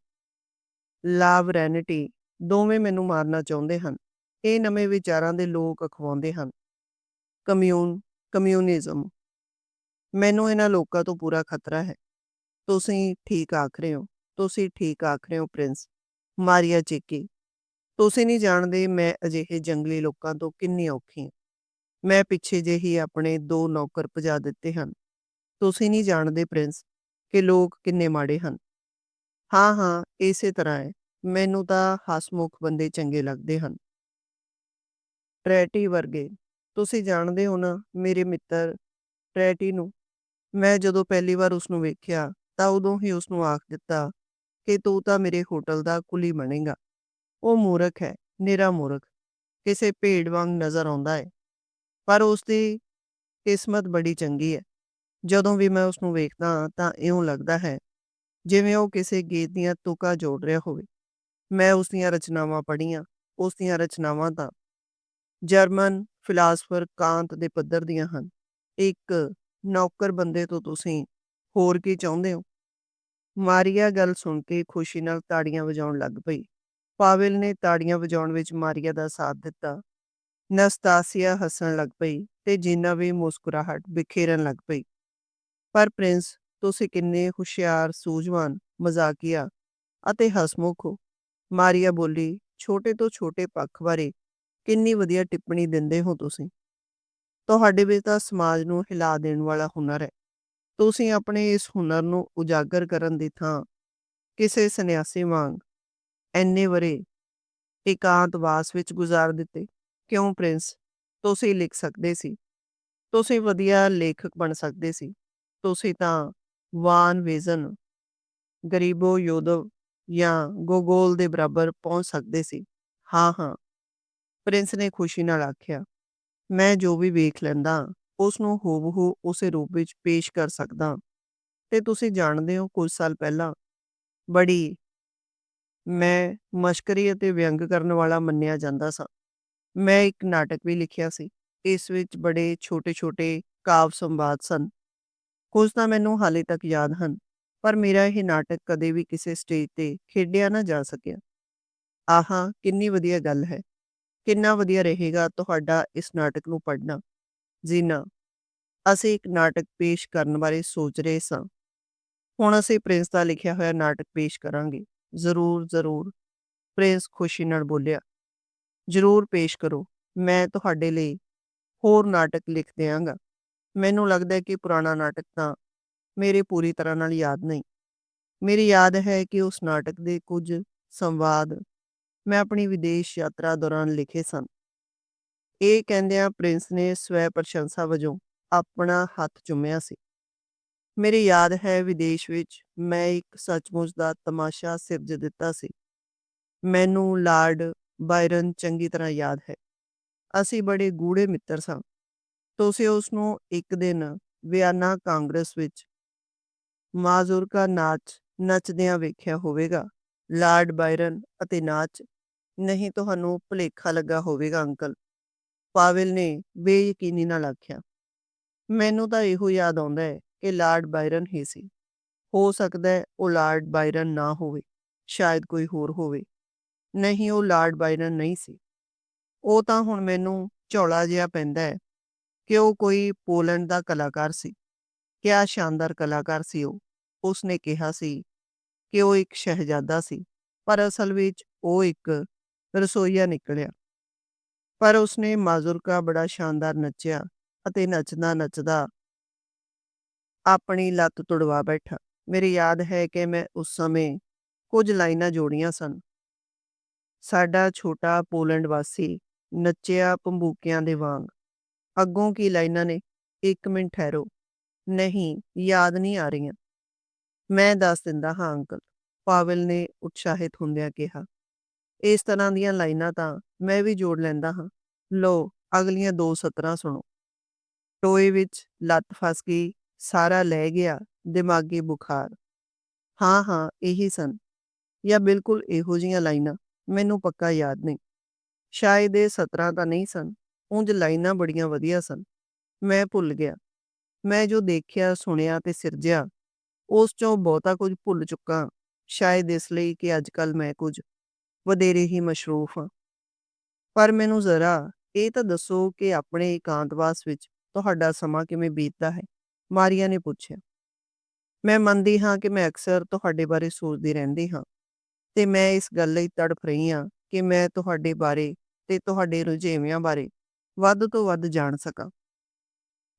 ਲਾਵਰੈਨਿਟੀ ਦੋਵੇਂ ਮੈਨੂੰ ਮਾਰਨਾ ਚਾਹੁੰਦੇ ਹਨ। ਇਹ ਨਵੇਂ ਵਿਚਾਰਾਂ ਦੇ ਲੋਕ ਅਖਵਾਉਂਦੇ ਹਨ। Commune, communism. ਮੈਨੂੰ ਇਹਨਾਂ ਲੋਕਾਂ ਤੋਂ ਪੂਰਾ ਖਤਰਾ ਹੈ। ਤੁਸੀਂ ਠੀਕ ਆਖ ਰਹੇ ਹੋ, ਤੁਸੀਂ ਠੀਕ ਆਖ ਰਹੇ ਹੋ ਪ੍ਰਿੰਸ, ਮਾਰੀਆ ਚੀਕੀ। ਤੁਸੀਂ ਨਹੀਂ ਜਾਣਦੇ ਮੈਂ ਅਜਿਹੇ ਜੰਗਲੀ ਲੋਕਾਂ ਤੋਂ ਕਿੰਨੀ ਔਖੀ ਹਾਂ। ਮੈਂ ਪਿੱਛੇ ਜੇ ਆਪਣੇ ਦੋ ਨੌਕਰ ਭਜਾ ਦਿੱਤੇ ਹਨ। ਤੁਸੀਂ ਨਹੀਂ ਜਾਣਦੇ ਪ੍ਰਿੰਸ ਕਿ ਲੋਕ ਕਿੰਨੇ ਮਾੜੇ ਹਨ। ਹਾਂ ਹਾਂ, ਇਸੇ ਤਰ੍ਹਾਂ ਹੈ, ਮੈਨੂੰ ਤਾਂ ਹਸਮੁਖ ਬੰਦੇ ਚੰਗੇ ਲੱਗਦੇ ਹਨ। ਟ੍ਰੈਟੀ ਵਰਗੇ, ਤੁਸੀਂ ਜਾਣਦੇ ਹੋ ਨਾ ਮੇਰੇ ਮਿੱਤਰ ਟ੍ਰੈਟੀ ਨੂੰ, ਮੈਂ ਜਦੋਂ ਪਹਿਲੀ ਵਾਰ ਉਸ ਨੂੰ ਵੇਖਿਆ ਤਾਂ ਉਦੋਂ ਹੀ ਉਸ ਨੂੰ ਆਖ ਦਿੱਤਾ ਕਿ ਤੂੰ ਤਾਂ ਮੇਰੇ ਹੋਟਲ ਦਾ ਕੁਲੀ ਬਣੇਗਾ। ਉਹ ਮੂਰਖ ਹੈ, ਨਿਰਾ ਮੂਰਖ। ਕਿਸੇ ਭੇਡ ਵਾਂਗ ਨਜ਼ਰ ਆਉਂਦਾ ਹੈ। ਪਰ ਉਸ ਦੀ ਕਿਸਮਤ ਬੜੀ ਚੰਗੀ ਹੈ। ਜਦੋਂ ਵੀ ਮੈਂ ਉਸਨੂੰ ਵੇਖਦਾ ਹਾਂ ਤਾਂ ਇਉਂ ਲੱਗਦਾ ਹੈ ਜਿਵੇਂ ਉਹ ਕਿਸੇ ਗੀਤ ਦੀਆਂ ਤੁਕਾਂ ਜੋੜ ਰਿਹਾ ਹੋਵੇ। ਮੈਂ ਉਸ ਦੀਆਂ ਰਚਨਾਵਾਂ ਪੜ੍ਹੀਆਂ ਉਸ ਦੀਆਂ ਰਚਨਾਵਾਂ ਤਾਂ ਜਰਮਨ ਫਿਲਾਸਫਰ ਕਾਂਤ ਦੇ ਪੱਧਰ ਦੀਆਂ ਹਨ। ਇੱਕ ਨੌਕਰ ਬੰਦੇ ਤੋਂ ਤੁਸੀਂ ਹੋਰ ਕੀ ਚਾਹੁੰਦੇ ਹੋ? ਮਾਰੀਆ ਗੱਲ ਸੁਣ ਕੇ ਖੁਸ਼ੀ ਨਾਲ ਤਾੜੀਆਂ ਵਜਾਉਣ ਲੱਗ ਪਈ। ਪਾਵਿਲ ਨੇ ਤਾੜੀਆਂ ਵਜਾਉਣ ਵਿੱਚ ਮਾਰੀਆ ਦਾ ਸਾਥ ਦਿੱਤਾ। ਨਸਤਾਸੀਆ ਹੱਸਣ ਲੱਗ ਪਈ ਤੇ ਜੀਨਾ ਵੀ ਮੁਸਕਰਾਹਟ ਬਿਖੇਰਨ ਲੱਗ ਪਈ। ਪਰ ਪ੍ਰਿੰਸ, ਤੁਸੀਂ ਕਿੰਨੇ ਹੁਸ਼ਿਆਰ, ਸੂਝਵਾਨ, ਮਜ਼ਾਕੀਆ ਅਤੇ ਹਸਮੁਖ ਹੋ। ਮਾਰੀਆ ਬੋਲੀ, ਛੋਟੇ ਤੋਂ ਛੋਟੇ ਪੱਖ ਬਾਰੇ ਕਿੰਨੀ ਵਧੀਆ ਟਿੱਪਣੀ ਦਿੰਦੇ ਹੋ ਤੁਸੀਂ। ਤੁਹਾਡੇ ਵਿੱਚ ਤਾਂ ਸਮਾਜ ਨੂੰ ਹਿਲਾ ਦੇਣ ਵਾਲਾ ਹੁਨਰ ਹੈ। ਤੁਸੀਂ ਆਪਣੇ ਇਸ ਹੁਨਰ ਨੂੰ ਉਜਾਗਰ ਕਰਨ ਦੀ ਥਾਂ ਕਿਸੇ ਸੰਨਿਆਸੀ ਵਾਂਗ ਐਨੇ ਵਰੇ ਇਕਾਂਤਵਾਸ ਵਿੱਚ ਗੁਜ਼ਾਰ ਦਿੱਤੇ। ਕਿਉਂ ਪ੍ਰਿੰਸ? ਤੁਸੀਂ ਲਿਖ ਸਕਦੇ ਸੀ। ਤੁਸੀਂ ਵਧੀਆ ਲੇਖਕ ਬਣ ਸਕਦੇ ਸੀ। ਤੁਸੀਂ ਤਾਂ ਵਾਨ ਵੇਜ਼ਨ, ਗਰੀਬੋ ਯੋਧਵ ਜਾਂ ਗੋਗੋਲ ਦੇ ਬਰਾਬਰ ਪਹੁੰਚ ਸਕਦੇ ਸੀ। ਹਾਂ ਹਾਂ। ਪ੍ਰਿੰਸ ਨੇ ਖੁਸ਼ੀ ਨਾਲ ਆਖਿਆ, ਮੈਂ ਜੋ ਵੀ ਵੇਖ ਲੈਂਦਾ ਉਸ ਨੂੰ ਹੂਬਹੂ ਉਸੇ ਰੂਪ ਵਿੱਚ ਪੇਸ਼ ਕਰ ਸਕਦਾ ਤੇ ਤੁਸੀਂ ਜਾਣਦੇ ਹੋ ਕੁਝ ਸਾਲ ਪਹਿਲਾਂ ਬੜੀ ਮੈਂ ਮਸ਼ਕਰੀ ਅਤੇ ਵਿਅੰਗ ਕਰਨ ਵਾਲਾ ਮੰਨਿਆ ਜਾਂਦਾ ਸਾਂ। ਮੈਂ ਇੱਕ ਨਾਟਕ ਵੀ ਲਿਖਿਆ ਸੀ। ਇਸ ਵਿੱਚ ਬੜੇ ਛੋਟੇ-ਛੋਟੇ ਕਾਵ ਸੰਵਾਦ ਸਨ। ਕੁਝ ਤਾਂ ਮੈਨੂੰ ਹਾਲੇ ਤੱਕ ਯਾਦ ਹਨ, ਪਰ ਮੇਰਾ ਇਹ ਨਾਟਕ ਕਦੇ ਵੀ ਕਿਸੇ ਸਟੇਜ ਤੇ ਖੇਡਿਆ ਨਾ ਜਾ ਸਕਿਆ। ਆਹਾ, ਕਿੰਨੀ ਵਧੀਆ ਗੱਲ ਹੈ। ਕਿੰਨਾ ਵਧੀਆ ਰਹੇਗਾ ਤੁਹਾਡਾ ਇਸ ਨਾਟਕ ਨੂੰ ਪੜ੍ਹਨਾ। ਜੀਨਾ ਅਸੀਂ ਇੱਕ ਨਾਟਕ ਪੇਸ਼ ਕਰਨ ਬਾਰੇ ਸੋਚ ਰਹੇ ਸਾਂ। ਹੁਣ ਅਸੀਂ ਪ੍ਰਿੰਸ ਦਾ ਲਿਖਿਆ ਹੋਇਆ ਨਾਟਕ ਪੇਸ਼ ਕਰਾਂਗੇ। ਜ਼ਰੂਰ ਜ਼ਰੂਰ। ਪ੍ਰਿੰਸ ਖੁਸ਼ੀ ਨਾਲ ਬੋਲਿਆ, ਜ਼ਰੂਰ ਪੇਸ਼ ਕਰੋ। ਮੈਂ ਤੁਹਾਡੇ ਲਈ ਹੋਰ ਨਾਟਕ ਲਿਖ ਦਿਆਂਗਾ। ਮੈਨੂੰ ਲੱਗਦਾ ਹੈ ਕਿ ਪੁਰਾਣਾ ਨਾਟਕ ਤਾਂ ਮੇਰੇ ਪੂਰੀ ਤਰ੍ਹਾਂ ਨਾਲ ਯਾਦ ਨਹੀਂ। ਮੇਰੀ ਯਾਦ ਹੈ ਕਿ ਉਸ ਨਾਟਕ ਦੇ ਕੁਝ ਸੰਵਾਦ ਮੈਂ ਆਪਣੀ ਵਿਦੇਸ਼ ਯਾਤਰਾ ਦੌਰਾਨ ਲਿਖੇ ਸਨ। ਇਹ ਕਹਿੰਦਿਆਂ ਪ੍ਰਿੰਸ ਨੇ ਸਵੈ ਪ੍ਰਸ਼ੰਸਾ ਵਜੋਂ ਆਪਣਾ ਹੱਥ ਚੁੰਮਿਆ ਸੀ। ਮੇਰੀ ਯਾਦ ਹੈ ਵਿਦੇਸ਼ ਵਿੱਚ ਮੈਂ ਇੱਕ ਸੱਚਮੁੱਚ ਦਾ ਤਮਾਸ਼ਾ ਸਿਰਜ ਦਿੱਤਾ ਸੀ। ਮੈਨੂੰ ਲਾਰਡ ਬਾਇਰਨ ਚੰਗੀ ਤਰ੍ਹਾਂ ਯਾਦ ਹੈ। ਅਸੀਂ ਬੜੇ ਗੂੜੇ ਮਿੱਤਰ ਸਾਂ। ਤੁਸੀਂ ਉਸ ਨੂੰ ਇੱਕ ਦਿਨ ਵਿਆਨਾ ਕਾਂਗਰਸ ਵਿੱਚ ਮਾਜ਼ੁਰਕਾ ਨਾਚ ਨੱਚਦਿਆਂ ਵੇਖਿਆ ਹੋਵੇਗਾ। ਲਾਰਡ ਬਾਇਰਨ ਅਤੇ ਨਾਚ, ਨਹੀਂ, ਤੁਹਾਨੂੰ ਭੁਲੇਖਾ ਲੱਗਾ ਹੋਵੇਗਾ, ਅੰਕਲ। ਪਾਵਿਲ ਨੇ ਬੇਯਕੀਨੀ ਨਾਲ ਆਖਿਆ, ਮੈਨੂੰ ਤਾਂ ਇਹੋ ਯਾਦ ਆਉਂਦਾ ਹੈ ਕਿ ਲਾਰਡ ਬਾਇਰਨ ਹੀ ਸੀ। ਹੋ ਸਕਦਾ ਹੈ ਉਹ ਲਾਰਡ ਬਾਇਰਨ ਨਾ ਹੋਵੇ, ਸ਼ਾਇਦ ਕੋਈ ਹੋਰ ਹੋਵੇ। ਨਹੀਂ, ਉਹ ਲਾਰਡ ਬਾਇਰਨ ਨਹੀਂ ਸੀ। ਉਹ ਤਾਂ ਹੁਣ ਮੈਨੂੰ ਝੋਲਾ ਜਿਹਾ ਪੈਂਦਾ ਹੈ ਕਿ ਉਹ ਕੋਈ ਪੋਲੈਂਡ ਦਾ ਕਲਾਕਾਰ ਸੀ। ਕਿਆ ਸ਼ਾਨਦਾਰ ਕਲਾਕਾਰ ਸੀ ਉਹ। ਉਸਨੇ ਕਿਹਾ ਸੀ ਕਿ ਉਹ ਇੱਕ ਸ਼ਹਿਜ਼ਾਦਾ ਸੀ, ਪਰ ਅਸਲ ਵਿੱਚ ਉਹ ਇੱਕ ਰਸੋਈਆ ਨਿਕਲਿਆ। ਪਰ ਉਸਨੇ ਮਾਜ਼ੁਰਕਾ ਬੜਾ ਸ਼ਾਨਦਾਰ ਨੱਚਿਆ ਅਤੇ ਨੱਚਦਾ ਨੱਚਦਾ ਆਪਣੀ ਲੱਤ ਤੁੜਵਾ ਬੈਠਾ। ਮੇਰੀ ਯਾਦ ਹੈ ਕਿ ਮੈਂ ਉਸ ਸਮੇਂ ਕੁਝ ਲਾਈਨਾਂ ਜੋੜੀਆਂ ਸਨ। ਸਾਡਾ ਛੋਟਾ ਪੋਲੈਂਡ ਵਾਸੀ ਨੱਚਿਆ ਪੰਬੂਕਿਆਂ ਦੇ ਵਾਂਗ। ਅੱਗੋਂ ਕੀ ਲਾਈਨਾਂ ਨੇ? ਇੱਕ ਮਿੰਟ ਠਹਿਰੋ। ਨਹੀਂ, ਯਾਦ ਨਹੀਂ ਆ ਰਹੀਆਂ। ਮੈਂ ਦੱਸ ਦਿੰਦਾ ਹਾਂ, ਅੰਕਲ, ਪਾਵਲ ਨੇ ਉਤਸ਼ਾਹਿਤ ਹੁੰਦਿਆਂ ਕਿਹਾ। ਇਸ ਤਰ੍ਹਾਂ ਦੀਆਂ ਲਾਈਨਾਂ ਤਾਂ ਮੈਂ ਵੀ ਜੋੜ ਲੈਂਦਾ ਹਾਂ। ਲੋ ਅਗਲੀਆਂ ਦੋ ਸਤਰਾਂ ਸੁਣੋ। ਟੋਏ ਵਿੱਚ ਲੱਤ ਫਸ ਗਈ, ਸਾਰਾ ਲੈ ਗਿਆ, ਦਿਮਾਗੀ ਬੁਖਾਰ। ਹਾਂ ਹਾਂ, ਇਹੀ ਸਨ। ਜਾਂ ਬਿਲਕੁਲ ਇਹੋ ਜੀਆਂ ਲਾਈਨਾਂ, ਮੈਨੂੰ ਪੱਕਾ ਯਾਦ ਨਹੀਂ। ਸ਼ਾਇਦ ਇਹ ਸਤਰਾਂ ਤਾਂ ਨਹੀਂ ਸਨ, ਉਂਝ ਲਾਈਨਾਂ ਬੜੀਆਂ ਵਧੀਆ ਸਨ। ਮੈਂ ਭੁੱਲ ਗਿਆ। ਮੈਂ ਜੋ ਦੇਖਿਆ, ਸੁਣਿਆ ਤੇ ਸਿਰਜਿਆ, ਉਸ ਚੋਂ ਬਹੁਤਾ ਕੁਝ ਭੁੱਲ ਚੁੱਕਾ। ਸ਼ਾਇਦ ਇਸ ਲਈ ਕਿ ਅੱਜ ਕੱਲ ਮੈਂ ਕੁਝ ਵਧੇਰੇ ਹੀ ਮਸ਼ਰੂਫ ਹਾਂ। ਪਰ ਮੈਨੂੰ ਜ਼ਰਾ ਇਹ ਤਾਂ ਦੱਸੋ ਕਿ ਆਪਣੇ ਇਕਾਂਤਵਾਸ ਵਿੱਚ ਤੁਹਾਡਾ ਸਮਾਂ ਕਿਵੇਂ ਬੀਤਦਾ ਹੈ? ਮਾਰੀਆ ਨੇ ਪੁੱਛਿਆ। ਮੈਂ ਮੰਨਦੀ ਹਾਂ ਕਿ ਮੈਂ ਅਕਸਰ ਤੁਹਾਡੇ ਬਾਰੇ ਸੋਚਦੀ ਰਹਿੰਦੀ ਹਾਂ ਤੇ ਮੈਂ ਇਸ ਗੱਲ ਲਈ ਤੜਫ ਰਹੀ ਹਾਂ ਕਿ ਮੈਂ ਤੁਹਾਡੇ ਬਾਰੇ ਤੇ ਤੁਹਾਡੇ ਰੁਝੇਵਿਆਂ ਬਾਰੇ ਵੱਧ ਤੋਂ ਵੱਧ ਜਾਣ ਸਕਾਂ।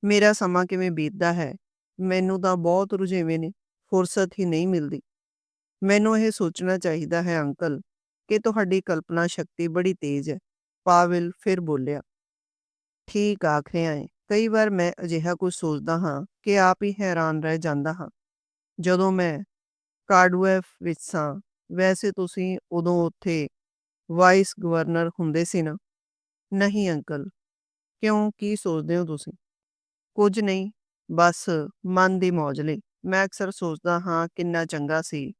ਮੇਰਾ ਸਮਾਂ ਕਿਵੇਂ ਬੀਤਦਾ ਹੈ? ਮੈਨੂੰ ਤਾਂ ਬਹੁਤ ਰੁਝੇਵੇਂ ਨੇ, ਫੁਰਸਤ ਹੀ ਨਹੀਂ ਮਿਲਦੀ। ਮੈਨੂੰ ਇਹ ਸੋਚਣਾ ਚਾਹੀਦਾ ਹੈ ਅੰਕਲ ਕਿ ਤੁਹਾਡੀ ਕਲਪਨਾ ਸ਼ਕਤੀ ਬੜੀ ਤੇਜ਼ ਹੈ। ਪਾਵਿਲ ਫਿਰ ਬੋਲਿਆ, ਠੀਕ ਆਖ ਰਿਹਾ ਹੈ ਕਈ ਵਾਰ ਮੈਂ ਅਜਿਹਾ ਕੁਝ ਸੋਚਦਾ ਹਾਂ ਕਿ ਆਪ ਹੀ ਹੈਰਾਨ ਰਹਿ ਜਾਂਦਾ ਹਾਂ। ਜਦੋਂ ਮੈਂ ਕਾਰਡੂਐਫ ਵਿੱਚ ਸਾਂ, ਵੈਸੇ ਤੁਸੀਂ ਉਦੋਂ ਉੱਥੇ ਵਾਈਸ ਗਵਰਨਰ ਹੁੰਦੇ ਸੀ ਨਾ? ਨਹੀਂ ਅੰਕਲ। ਕਿਉਂ? ਕੀ ਸੋਚਦੇ ਹੋ ਤੁਸੀਂ? ਕੁਝ ਨਹੀਂ, ਬਸ ਮਨ ਦੀ ਮੌਜ ਲਈ। ਮੈਂ ਅਕਸਰ ਸੋਚਦਾ ਹਾਂ ਕਿੰਨਾ ਚੰਗਾ ਸੀ।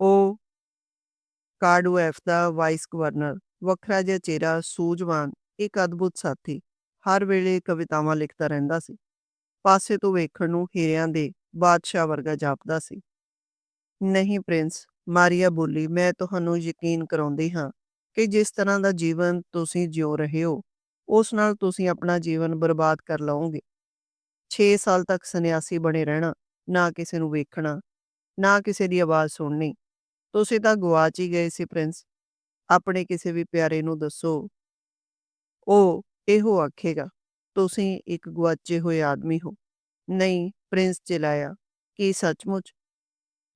ਉਹ ਕਾਰਡੂਐਫ ਦਾ ਵਾਈਸ ਗਵਰਨਰ, ਵੱਖਰਾ ਜਿਹਾ ਚਿਹਰਾ, ਸੂਝਵਾਨ, ਇੱਕ ਅਦਭੁਤ ਸਾਥੀ। ਹਰ ਵੇਲੇ ਕਵਿਤਾਵਾਂ ਲਿਖਦਾ ਰਹਿੰਦਾ ਸੀ। ਪਾਸੇ ਤੋਂ ਵੇਖਣ ਨੂੰ ਹੀਰਿਆਂ ਦੇ ਬਾਦਸ਼ਾਹ ਵਰਗਾ ਜਾਪਦਾ ਸੀ। ਨਹੀਂ ਪ੍ਰਿੰਸ, ਮਾਰੀਆ ਬੋਲੀ, ਮੈਂ ਤੁਹਾਨੂੰ ਯਕੀਨ ਕਰਾਉਂਦੀ ਹਾਂ ਕਿ ਜਿਸ ਤਰ੍ਹਾਂ ਦਾ ਜੀਵਨ ਤੁਸੀਂ ਜਿਉ ਰਹੇ ਹੋ, ਉਸ ਨਾਲ ਤੁਸੀਂ ਆਪਣਾ ਜੀਵਨ ਬਰਬਾਦ ਕਰ ਲਓਗੇ। 6 ਸਾਲ ਤੱਕ ਸੰਨਿਆਸੀ ਬਣੇ ਰਹਿਣਾ, ਨਾ ਕਿਸੇ ਨੂੰ ਵੇਖਣਾ, ਨਾ ਕਿਸੇ ਦੀ ਆਵਾਜ਼ ਸੁਣਨੀ। ਤੁਸੀਂ ਤਾਂ ਗੁਆਚ ਹੀ ਗਏ ਸੀ ਪ੍ਰਿੰਸ। ਆਪਣੇ ਕਿਸੇ ਵੀ ਪਿਆਰੇ ਨੂੰ ਦੱਸੋ। ਉਹ ਇਹੋ ਆਖੇਗਾ, ਤੁਸੀਂ ਇੱਕ ਗੁਆਚੇ ਹੋਏ ਆਦਮੀ ਹੋ। ਨਹੀਂ, ਪ੍ਰਿੰਸ ਚਿਲਾਇਆ, ਕੀ ਸੱਚਮੁੱਚ?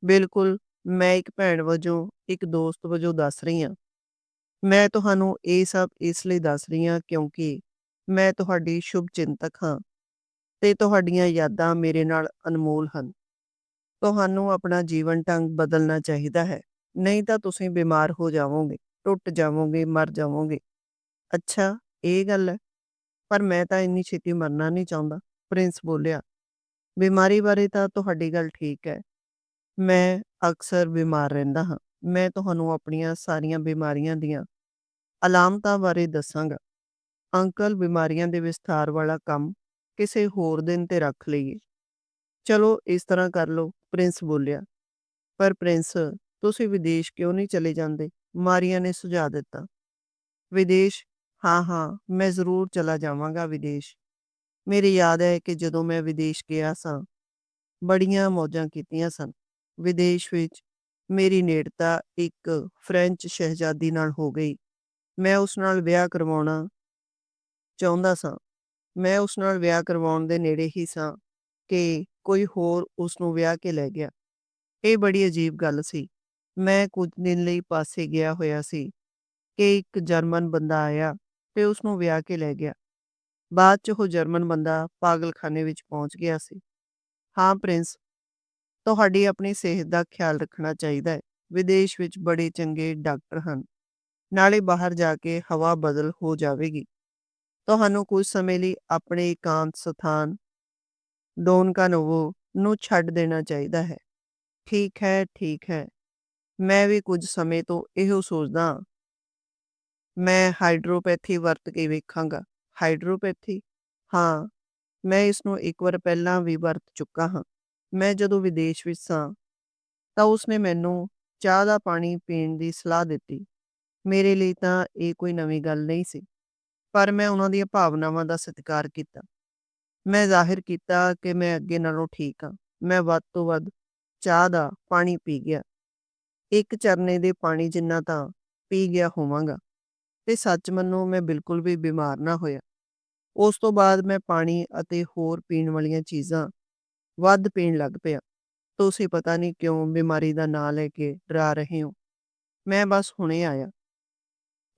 ਬਿਲਕੁਲ, ਮੈਂ ਇੱਕ ਭੈਣ ਵਜੋਂ, ਇੱਕ ਦੋਸਤ ਵਜੋਂ ਦੱਸ ਰਹੀ ਹਾਂ। ਮੈਂ ਤੁਹਾਨੂੰ ਇਹ ਸਭ ਇਸ ਲਈ ਦੱਸ ਰਹੀ ਹਾਂ ਕਿਉਂਕਿ ਮੈਂ ਤੁਹਾਡੀ ਸ਼ੁਭ ਚਿੰਤਕ ਹਾਂ ਤੇ ਤੁਹਾਡੀਆਂ ਯਾਦਾਂ ਮੇਰੇ ਨਾਲ ਅਨਮੋਲ ਹਨ। ਤੁਹਾਨੂੰ ਆਪਣਾ ਜੀਵਨ ਢੰਗ ਬਦਲਣਾ ਚਾਹੀਦਾ ਹੈ, ਨਹੀਂ ਤਾਂ ਤੁਸੀਂ ਬਿਮਾਰ ਹੋ ਜਾਵੋਗੇ, ਟੁੱਟ ਜਾਵੋਗੇ, ਮਰ ਜਾਵੋਗੇ। ਅੱਛਾ, ਇਹ ਗੱਲ ਹੈ। ਪਰ ਮੈਂ ਤਾਂ ਇੰਨੀ ਛੇਤੀ ਮਰਨਾ ਨਹੀਂ ਚਾਹੁੰਦਾ, ਪ੍ਰਿੰਸ ਬੋਲਿਆ। ਬਿਮਾਰੀ ਬਾਰੇ ਤਾਂ ਤੁਹਾਡੀ ਗੱਲ ਠੀਕ ਹੈ। ਮੈਂ ਅਕਸਰ ਬਿਮਾਰ ਰਹਿੰਦਾ ਹਾਂ। ਮੈਂ ਤੁਹਾਨੂੰ ਆਪਣੀਆਂ ਸਾਰੀਆਂ ਬਿਮਾਰੀਆਂ ਦੀਆਂ ਅਲਾਮਤਾਂ ਬਾਰੇ ਦੱਸਾਂਗਾ। ਅੰਕਲ, ਬਿਮਾਰੀਆਂ ਦੇ ਵਿਸਥਾਰ ਵਾਲਾ ਕੰਮ ਕਿਸੇ ਹੋਰ ਦਿਨ ਤੇ ਰੱਖ ਲਈਏ। ਚਲੋ ਇਸ ਤਰ੍ਹਾਂ ਕਰ ਲਓ, ਪ੍ਰਿੰਸ ਬੋਲਿਆ। ਪਰ ਪ੍ਰਿੰਸ, ਤੁਸੀਂ ਵਿਦੇਸ਼ ਕਿਉਂ ਨਹੀਂ ਚਲੇ ਜਾਂਦੇ? ਮਾਰੀਆ ਨੇ ਸੁਝਾਅ ਦਿੱਤਾ। ਵਿਦੇਸ਼? ਹਾਂ ਹਾਂ, ਮੈਂ ਜ਼ਰੂਰ ਚਲਾ ਜਾਵਾਂਗਾ ਵਿਦੇਸ਼। ਮੇਰੀ ਯਾਦ ਹੈ ਕਿ ਜਦੋਂ ਮੈਂ ਵਿਦੇਸ਼ ਗਿਆ ਸਾਂ, ਬੜੀਆਂ ਮੌਜਾਂ ਕੀਤੀਆਂ ਸਨ। ਵਿਦੇਸ਼ ਵਿੱਚ ਮੇਰੀ ਨੇੜਤਾ ਇੱਕ ਫ੍ਰੈਂਚ ਸ਼ਹਿਜ਼ਾਦੀ ਨਾਲ ਹੋ ਗਈ। ਮੈਂ ਉਸ ਨਾਲ ਵਿਆਹ ਕਰਵਾਉਣਾ ਚਾਹੁੰਦਾ ਸਾਂ। ਮੈਂ ਉਸ ਨਾਲ ਵਿਆਹ ਕਰਵਾਉਣ ਦੇ ਨੇੜੇ ਹੀ ਸਾਂ ਕਿ ਕੋਈ ਹੋਰ ਉਸ ਨੂੰ ਵਿਆਹ ਕੇ ਲੈ ਗਿਆ। ਇਹ ਬੜੀ ਅਜੀਬ ਗੱਲ ਸੀ। ਮੈਂ ਕੁਝ ਦਿਨ ਲਈ ਪਾਸੇ ਗਿਆ ਹੋਇਆ ਸੀ ਕਿ ਇੱਕ ਜਰਮਨ ਬੰਦਾ ਆਇਆ ਤੇ ਉਸ ਨੂੰ ਵਿਆਹ ਕੇ ਲੈ ਗਿਆ। ਬਾਅਦ 'ਚ ਉਹ ਜਰਮਨ ਬੰਦਾ ਪਾਗਲਖਾਨੇ ਵਿੱਚ ਪਹੁੰਚ ਗਿਆ ਸੀ। ਹਾਂ ਪ੍ਰਿੰਸ, ਤੁਹਾਡੀ ਆਪਣੀ ਸਿਹਤ ਦਾ ਖਿਆਲ ਰੱਖਣਾ ਚਾਹੀਦਾ ਹੈ। ਵਿਦੇਸ਼ ਵਿੱਚ ਬੜੇ ਚੰਗੇ ਡਾਕਟਰ ਹਨ। ਨਾਲੇ ਬਾਹਰ ਜਾ ਕੇ ਹਵਾ ਬਦਲ ਹੋ ਜਾਵੇਗੀ। ਤੁਹਾਨੂੰ ਕੁਝ ਸਮੇਂ ਲਈ ਆਪਣੇ ਇਕਾਂਤ ਸਥਾਨ ਡੋਨਕਾਨੋਵੋ ਨੂੰ ਛੱਡ ਦੇਣਾ ਚਾਹੀਦਾ ਹੈ। ਠੀਕ ਹੈ, ਠੀਕ ਹੈ। ਮੈਂ ਵੀ ਕੁਝ ਸਮੇਂ ਤੋਂ ਇਹੋ ਸੋਚਦਾ ਹਾਂ। ਮੈਂ ਹਾਈਡਰੋਪੈਥੀ ਵਰਤ ਕੇ ਵੇਖਾਂਗਾ। ਹਾਈਡਰੋਪੈਥੀ? ਹਾਂ, ਮੈਂ ਇਸ ਨੂੰ ਇੱਕ ਵਾਰ ਪਹਿਲਾਂ ਵੀ ਵਰਤ ਚੁੱਕਾ ਹਾਂ। ਮੈਂ ਜਦੋਂ ਵਿਦੇਸ਼ ਵਿੱਚ ਸਾਂ ਤਾਂ ਉਸਨੇ ਮੈਨੂੰ ਚਾਹ ਦਾ ਪਾਣੀ ਪੀਣ ਦੀ ਸਲਾਹ ਦਿੱਤੀ। ਮੇਰੇ ਲਈ ਤਾਂ ਇਹ ਕੋਈ ਨਵੀਂ ਗੱਲ ਨਹੀਂ ਸੀ, ਪਰ ਮੈਂ ਉਹਨਾਂ ਦੀਆਂ ਭਾਵਨਾਵਾਂ ਦਾ ਸਤਿਕਾਰ ਕੀਤਾ। ਮੈਂ ਜ਼ਾਹਿਰ ਕੀਤਾ ਕਿ ਮੈਂ ਅੱਗੇ ਨਾਲੋਂ ਠੀਕ ਹਾਂ। ਮੈਂ ਵੱਧ ਤੋਂ ਵੱਧ ਚਾਹ ਦਾ ਪਾਣੀ ਪੀ ਗਿਆ। ਇੱਕ ਚਰਨੇ ਦੇ ਪਾਣੀ ਜਿੰਨਾ ਤਾਂ ਪੀ ਗਿਆ ਹੋਵਾਂਗਾ ਤੇ ਸੱਚ ਮੰਨੋ, ਮੈਂ ਬਿਲਕੁਲ ਵੀ ਬਿਮਾਰ ਨਾ ਹੋਇਆ। ਉਸ ਤੋਂ ਬਾਅਦ ਮੈਂ ਪਾਣੀ ਅਤੇ ਹੋਰ ਪੀਣ ਵਾਲੀਆਂ ਚੀਜ਼ਾਂ ਵੱਧ ਪੀਣ ਲੱਗ ਪਿਆ। ਤੁਸੀਂ ਪਤਾ ਨਹੀਂ ਕਿਉਂ ਬਿਮਾਰੀ ਦਾ ਨਾਂ ਲੈ ਕੇ ਡਰਾ ਰਹੇ ਹੋ। ਮੈਂ ਬਸ ਹੁਣੇ ਆਇਆ।